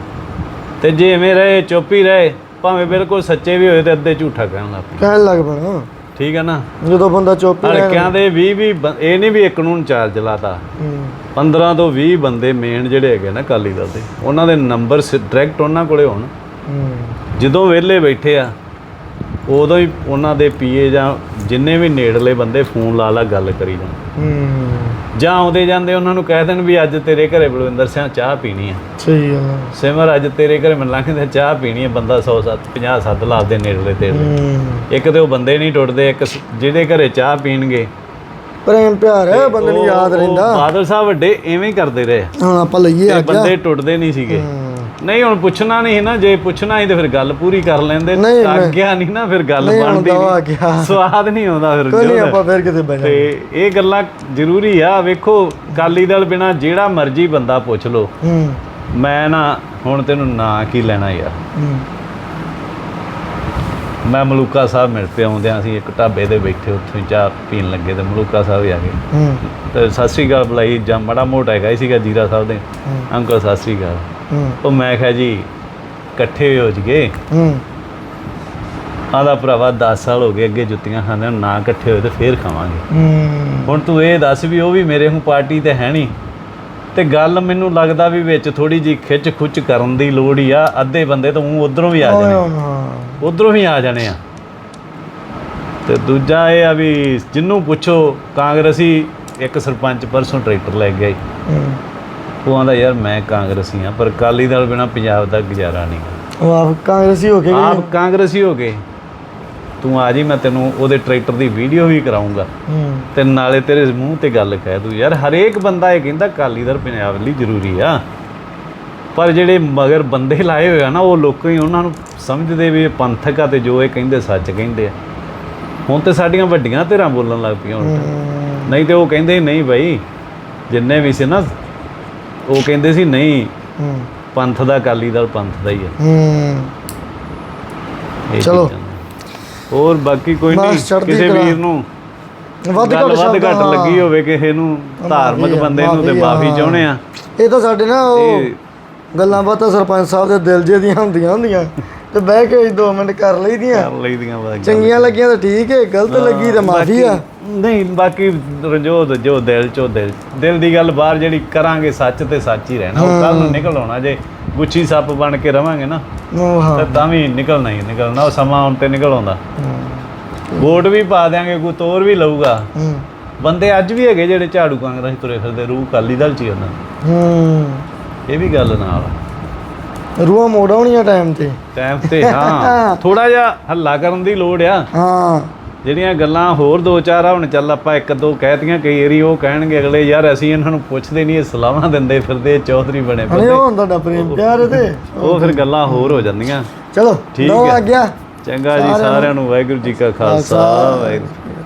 ਤੇ ਜੇ ਐਵੇਂ ਰਹੇ ਚੁੱਪ ਹੀ ਰਹੇ ਭਾਵੇਂ ਬਿਲਕੁਲ ਸੱਚੇ ਵੀ ਹੋਏ ਤੇ ਅੱਧੇ ਝੂਠਾ ਕਹਿਣ ਲੱਗ ਪਏ ਕਹਿਣ ਲੱਗ ਪੈਣਾ। ਠੀਕ ਹੈ ਨਾ? ਜਦੋਂ ਬੰਦਾ ਚੁੱਪ ਹੀ ਰਹਿ ਹਲਕਿਆਂ ਦੇ 20 20 ਇਹ ਨਹੀਂ ਵੀ ਇੱਕ ਨੂੰ ਚਾਰਜ ਲਾਤਾ ਹੂੰ। 15 ਤੋਂ 20 ਬੰਦੇ ਮੇਨ ਜਿਹੜੇ ਹੈਗੇ ਨਾ ਕਾਲੀ ਦਲ ਦੇ ਉਹਨਾਂ ਦੇ ਨੰਬਰ ਡਾਇਰੈਕਟ ਉਹਨਾਂ ਕੋਲੇ ਹੋਣ। ਜਦੋਂ ਵਿਹਲੇ ਬੈਠੇ ਆ ਉਦੋਂ ਹੀ ਉਹਨਾਂ ਦੇ ਪੀਏ ਜਾਂ ਜਿੰਨੇ ਵੀ ਨੇੜਲੇ ਬੰਦੇ ਫੋਨ ਲਾ ਲਾ ਗੱਲ ਕਰੀ ਜਾਣ। ਜਾਂ ਆਉਂਦੇ ਜਾਂਦੇ ਉਹਨਾਂ ਨੂੰ ਕਹਿ ਦੇਣ ਵੀ ਅੱਜ ਤੇਰੇ ਘਰੇ ਬਲਵਿੰਦਰ ਸਿੰਘ ਚਾਹ ਪੀਣੀ ਆ। ਸਹੀ ਗੱਲ ਆ। ਸਿਮਰ ਅੱਜ ਤੇਰੇ ਘਰੇ ਮੈਨੂੰ ਲੱਗਦਾ ਚਾਹ ਪੀਣੀ ਆ ਬੰਦਾ 100 ਸੱਤ 50 ਸੱਤ ਲਾਦੇ ਨੇੜਲੇ ਤੇ ਹੂੰ। ਇੱਕ ਤੇ ਉਹ ਬੰਦੇ ਨਹੀਂ ਟੁੱਟਦੇ ਇੱਕ ਜਿਹਦੇ ਘਰੇ ਚਾਹ ਪੀਣਗੇ। ਪ੍ਰੇਮ ਪਿਆਰ ਹੈ ਬੰਦੇ ਨੂੰ ਯਾਦ ਰਹਿੰਦਾ। ਬਾਦਲ ਸਾਹਿਬ ਵੱਡੇ ਐਵੇਂ ਹੀ ਕਰਦੇ ਰਹੇ। ਹੁਣ ਆਪਾਂ ਲਈਏ ਆ ਬੰਦੇ ਟੁੱਟਦੇ ਨਹੀਂ ਸੀਗੇ। ਹੂੰ। ਨਹੀਂ ਹੁਣ ਪੁੱਛਣਾ ਨਹੀਂ ਨਾ ਜੇ ਪੁੱਛਣਾ ਹੀ ਤੇ ਫਿਰ ਗੱਲ ਪੂਰੀ ਕਰ ਲੈਂਦੇ। ਨਹੀਂ, ਮੈਂ- ਆਗਿਆ ਨਹੀਂ ਨਾ ਫਿਰ ਗੱਲ ਨਹੀਂ ਬਣਦੀ ਨਹੀਂ। ਗਿਆ ਸਵਾਦ ਨਹੀਂ ਆਉਂਦਾ ਫਿਰ ਕੋਈ ਨਹੀਂ ਜੋ ਆਪਾਂ ਫਿਰ ਕਿਤੇ ਬਹਿ ਜਾਵਾਂਗੇ। ਤੇ ਇਹ ਗੱਲਾਂ ਜ਼ਰੂਰੀ ਆ। ਵੇਖੋ ਕਾਲੀ ਦਲ ਬਿਨਾ ਜਿਹੜਾ ਮਰਜ਼ੀ ਬੰਦਾ ਪੁੱਛ ਲੋ ਹੂੰ। ਮੈਂ ਨਾ ਹੁਣ ਤੈਨੂੰ ਨਾਂ ਕੀ ਲੈਣਾ ਯਾਰ? ਹੂੰ। ਮੈਂ ਮਲੂਕਾ ਸਾਹਿਬ ਮਿਲ ਪਏ ਆਉਂਦਿਆਂ ਅਸੀਂ ਇੱਕ ਢਾਬੇ ਤੇ ਬੈਠੇ ਉੱਥੇ ਚਾਹ ਪੀਣ ਲੱਗੇ ਤੇ ਮਲੂਕਾ ਸਾਹਿਬ ਹੀ ਆ ਗਏ। ਹੂੰ। ਤੇ ਸਤਿ ਸ੍ਰੀ ਅਕਾਲ ਬੁਲਾਈ ਜਾਂ ਮੜਾ ਮੋਟਾ ਹੈਗਾ ਹੀ ਸੀਗਾ ਜੀਰਾ ਸਾਹਿਬ ਦੇ। ਹੂੰ। ਅੰਕਲ ਸਤਿ ਸ੍ਰੀ ਅਕਾਲ। ਉਹ ਮੈਂ ਕਿਹਾ ਜੀ ਇਕੱਠੇ ਹੋ ਜਗੇ ਹੂੰ। ਆਂਦਾ ਭਰਾਵਾ 10 ਸਾਲ ਹੋ ਗਏ ਅੱਗੇ ਜੁੱਤੀਆਂ ਖਾਂਦੇ ਨੂੰ ਨਾ ਇਕੱਠੇ ਹੋਏ ਤੇ ਫੇਰ ਖਾਵਾਂਗੇ। ਹੂੰ। ਹੁਣ ਤੂੰ ਇਹ ਦੱਸ ਵੀ ਉਹ ਵੀ ਮੇਰੇ ਨੂੰ ਪਾਰਟੀ ਤੇ ਹੈ ਨਹੀਂ। ਤੇ ਗੱਲ ਮੈਨੂੰ ਲੱਗਦਾ ਵੀ ਵਿੱਚ ਥੋੜੀ ਜੀ ਖਿੱਚ ਖੁੱਚ ਕਰਨ ਦੀ ਲੋੜ ਹੀ ਆ ਅੱਧੇ ਬੰਦੇ ਤਾਂ ਉਹ ਉਧਰੋਂ ਵੀ ਆ ਜਾਣੇ। ਹਾਂ ਉਧਰੋਂ ਵੀ ਆ ਜਾਣੇ ਆ। ਤੇ ਦੂਜਾ ਇਹ ਆ ਵੀ ਜਿੰਨੂੰ ਪੁੱਛੋ ਕਾਂਗਰਸੀ ਇੱਕ ਸਰਪੰਚ ਪਰਸੋਂ ਟਰੈਕਟਰ ਲੈ ਗਿਆ ਈ। ਉਹ ਆਂਦਾ ਯਾਰ ਮੈਂ ਕਾਂਗਰਸੀ ਆ ਪਰ ਕਾਲੀ ਦਲ ਬਿਨਾ ਪੰਜਾਬ ਦਾ ਗੁਜ਼ਾਰਾ ਨਹੀਂ ਉਹ ਆਪ ਕਾਂਗਰਸੀ ਹੋ ਕੇ ਗਏ ਆਪ ਕਾਂਗਰਸੀ ਹੋ ਗਏ। ਤੂੰ ਆ ਜੀ ਮੈਂ ਤੈਨੂੰ ਉਹਦੇ ਟਰੈਕਟਰ ਦੀ ਵੀਡੀਓ ਵੀ ਕਰਾਉਂਗਾ। ਹੂੰ। ਤੇ ਨਾਲੇ ਤੇਰੇ ਮੂੰਹ ਤੇ ਗੱਲ ਕਹਿ ਦੂ ਯਾਰ ਹਰੇਕ ਬੰਦਾ ਇਹ ਕਹਿੰਦਾ ਕਾਲੀ ਦਲ ਪੰਜਾਬ ਲਈ ਜ਼ਰੂਰੀ ਆ। ਪਰ ਜਿਹੜੇ ਮਗਰ ਬੰਦੇ ਲਾਏ ਹੋਏ ਆ ਨਾ ਉਹ ਲੋਕਾਂ ਹੀ ਉਹਨਾਂ ਨੂੰ ਸਮਝਦੇ ਵੀ ਇਹ ਪੰਥਕ ਆ ਤੇ ਜੋ ਇਹ ਕਹਿੰਦੇ ਸੱਚ ਕਹਿੰਦੇ ਆ। ਹੁਣ ਤੇ ਸਾਡੀਆਂ ਵੱਡੀਆਂ ਧਿਰਾਂ ਬੋਲਣ ਲੱਗ ਪਈਆਂ ਹੁਣ ਨਹੀਂ ਤੇ ਉਹ ਕਹਿੰਦੇ ਨਹੀਂ ਭਾਈ ਜਿੰਨੇ ਵੀ ਸੀ ਨਾ ਉਹ ਕਹਿੰਦੇ ਸੀ ਨਹੀਂ ਹੂੰ। ਪੰਥ ਦਾ ਕਾਲੀ ਦਲ ਪੰਥ ਦਾ ਹੀ ਆ। ਹੂੰ। ਇਹ ਚਲੋ। ਚੀਜ਼ਾਂ ਨੇ। ਹੋਰ ਬਾਕੀ ਕੋਈ ਬਸ ਨਹੀਂ ਚੜ੍ਹਦੀ ਕਿਸੇ ਕਲਾ। ਵੀਰ ਨੂੰ ਵੱਧ ਘੱਟ ਵੱਧ ਸ਼ਬਦ ਘੱਟ ਲੱਗੀ ਹੋਵੇ ਕਿਸੇ ਨੂੰ ਧਾਰਮਿਕ ਮਾਫ਼ੀ ਆ, ਬੰਦੇ ਨੂੰ ਤੇ ਮਾਫ਼ੀ ਚਾਹੁੰਦੇ ਆ। ਇਹ ਤਾਂ ਸਾਡੇ ਨਾ ਉਹ ਗੱਲਾਂ ਬਾਤਾਂ ਸਰਪੰਚ ਸਾਹਿਬ ਦੇ ਦਿਲ ਜੇ ਦੀਆਂ ਹੁੰਦੀਆਂ ਹੁੰਦੀਆਂ। ਤੇ ਬਹਿ ਕੇ 2 ਮਿੰਟ ਕਰ ਲਈਦੀਆਂ। ਕਰ ਲਈਦੀਆਂ ਬਾਕੀ ਚੰਗੀਆਂ ਲੱਗੀਆਂ ਤਾਂ ਠੀਕ ਹੈ ਗਲਤ ਲੱਗੀ ਤਾਂ ਮਾਫੀ ਆ। ਨਹੀਂ ਬਾਕੀ ਰਜੋਦ ਜੋ ਦਿਲ ਚੋ ਦਿਲ। ਦਿਲ ਦੀ ਗੱਲ ਬਾਹਰ ਜਿਹੜੀ ਕਰਾਂਗੇ ਸੱਚ ਤੇ ਸੱਚ ਹੀ ਰਹਿਣਾ। ਉਹ ਕੱਲ ਨੂੰ ਨਿਕਲ ਆਉਣਾ ਜੇ ਗੁੱਛੀ ਸੱਪ ਬਣ ਕੇ ਰਵਾਂਗੇ ਨਾ ਤਾਂ ਤਾਂ ਵੀ ਨਿਕਲਣਾ ਹੀ ਨਿਕਲਣਾ ਉਹ ਸਮਾਂ ਹੁਣ ਤੇ ਨਿਕਲ ਆਉਂਦਾ। ਵੋਟ ਵੀ ਪਾ ਦਿਆਂਗੇ ਕੋਈ ਤੋਰ ਵੀ ਲਊਗਾ। ਬੰਦੇ ਅੱਜ ਵੀ ਹੈਗੇ ਜਿਹੜੇ ਝਾੜੂ ਕਾਂਗਰਸ ਤੁਰੇ ਫਿਰਦੇ ਰੂਹ ਕਾਲੀ ਦਲ ਚ ਹੀ ਉਹਨਾਂ। ਹੂੰ। ਇਹ ਵੀ ਗੱਲ ਨਾਲ ਰੂਹਾਂ ਮੋੜ ਆਉਣੀਆਂ ਟਾਈਮ ਤੇ। ਟਾਈਮ ਤੇ ਹਾਂ। ਥੋੜਾ ਜਿਹਾ ਹੱਲਾ ਕਰਨ ਦੀ ਲੋੜ ਆ। ਹਾਂ। ਜਿਹੜੀਆਂ ਗੱਲਾਂ ਹੋਰ ਦੋ ਚਾਰ ਆ ਹੁਣ ਚੱਲ ਆਪਾਂ ਇੱਕ ਦੋ ਕਹਿਤੀਆਂ ਕਈ ਵਾਰੀ ਉਹ ਕਹਿਣਗੇ ਅਗਲੇ ਯਾਰ ਅਸੀਂ ਇਹਨਾਂ ਨੂੰ ਪੁੱਛਦੇ ਨਹੀਂ ਇਹ ਸਲਾਹਾਂ ਦਿੰਦੇ ਫਿਰਦੇ ਚੌਧਰੀ ਬਣੇ ਫਿਰਦੇ। ਉਹ ਹੁੰਦਾ ਤੁਹਾਡਾ ਪ੍ਰੇਮ ਪਿਆਰ ਤੇ ਉਹ ਫਿਰ ਗੱਲਾਂ ਹੋਰ ਹੋ ਜਾਂਦੀਆਂ। ਚਲੋ ਠੀਕ ਹੈ। ਆ ਗਿਆ ਚੰਗਾ ਜੀ ਸਾਰਿਆਂ ਨੂੰ ਵਾਹਿਗੁਰੂ ਜੀ ਕਾ ਖਾਲਸਾ ਵਾਹਿਗੁਰੂ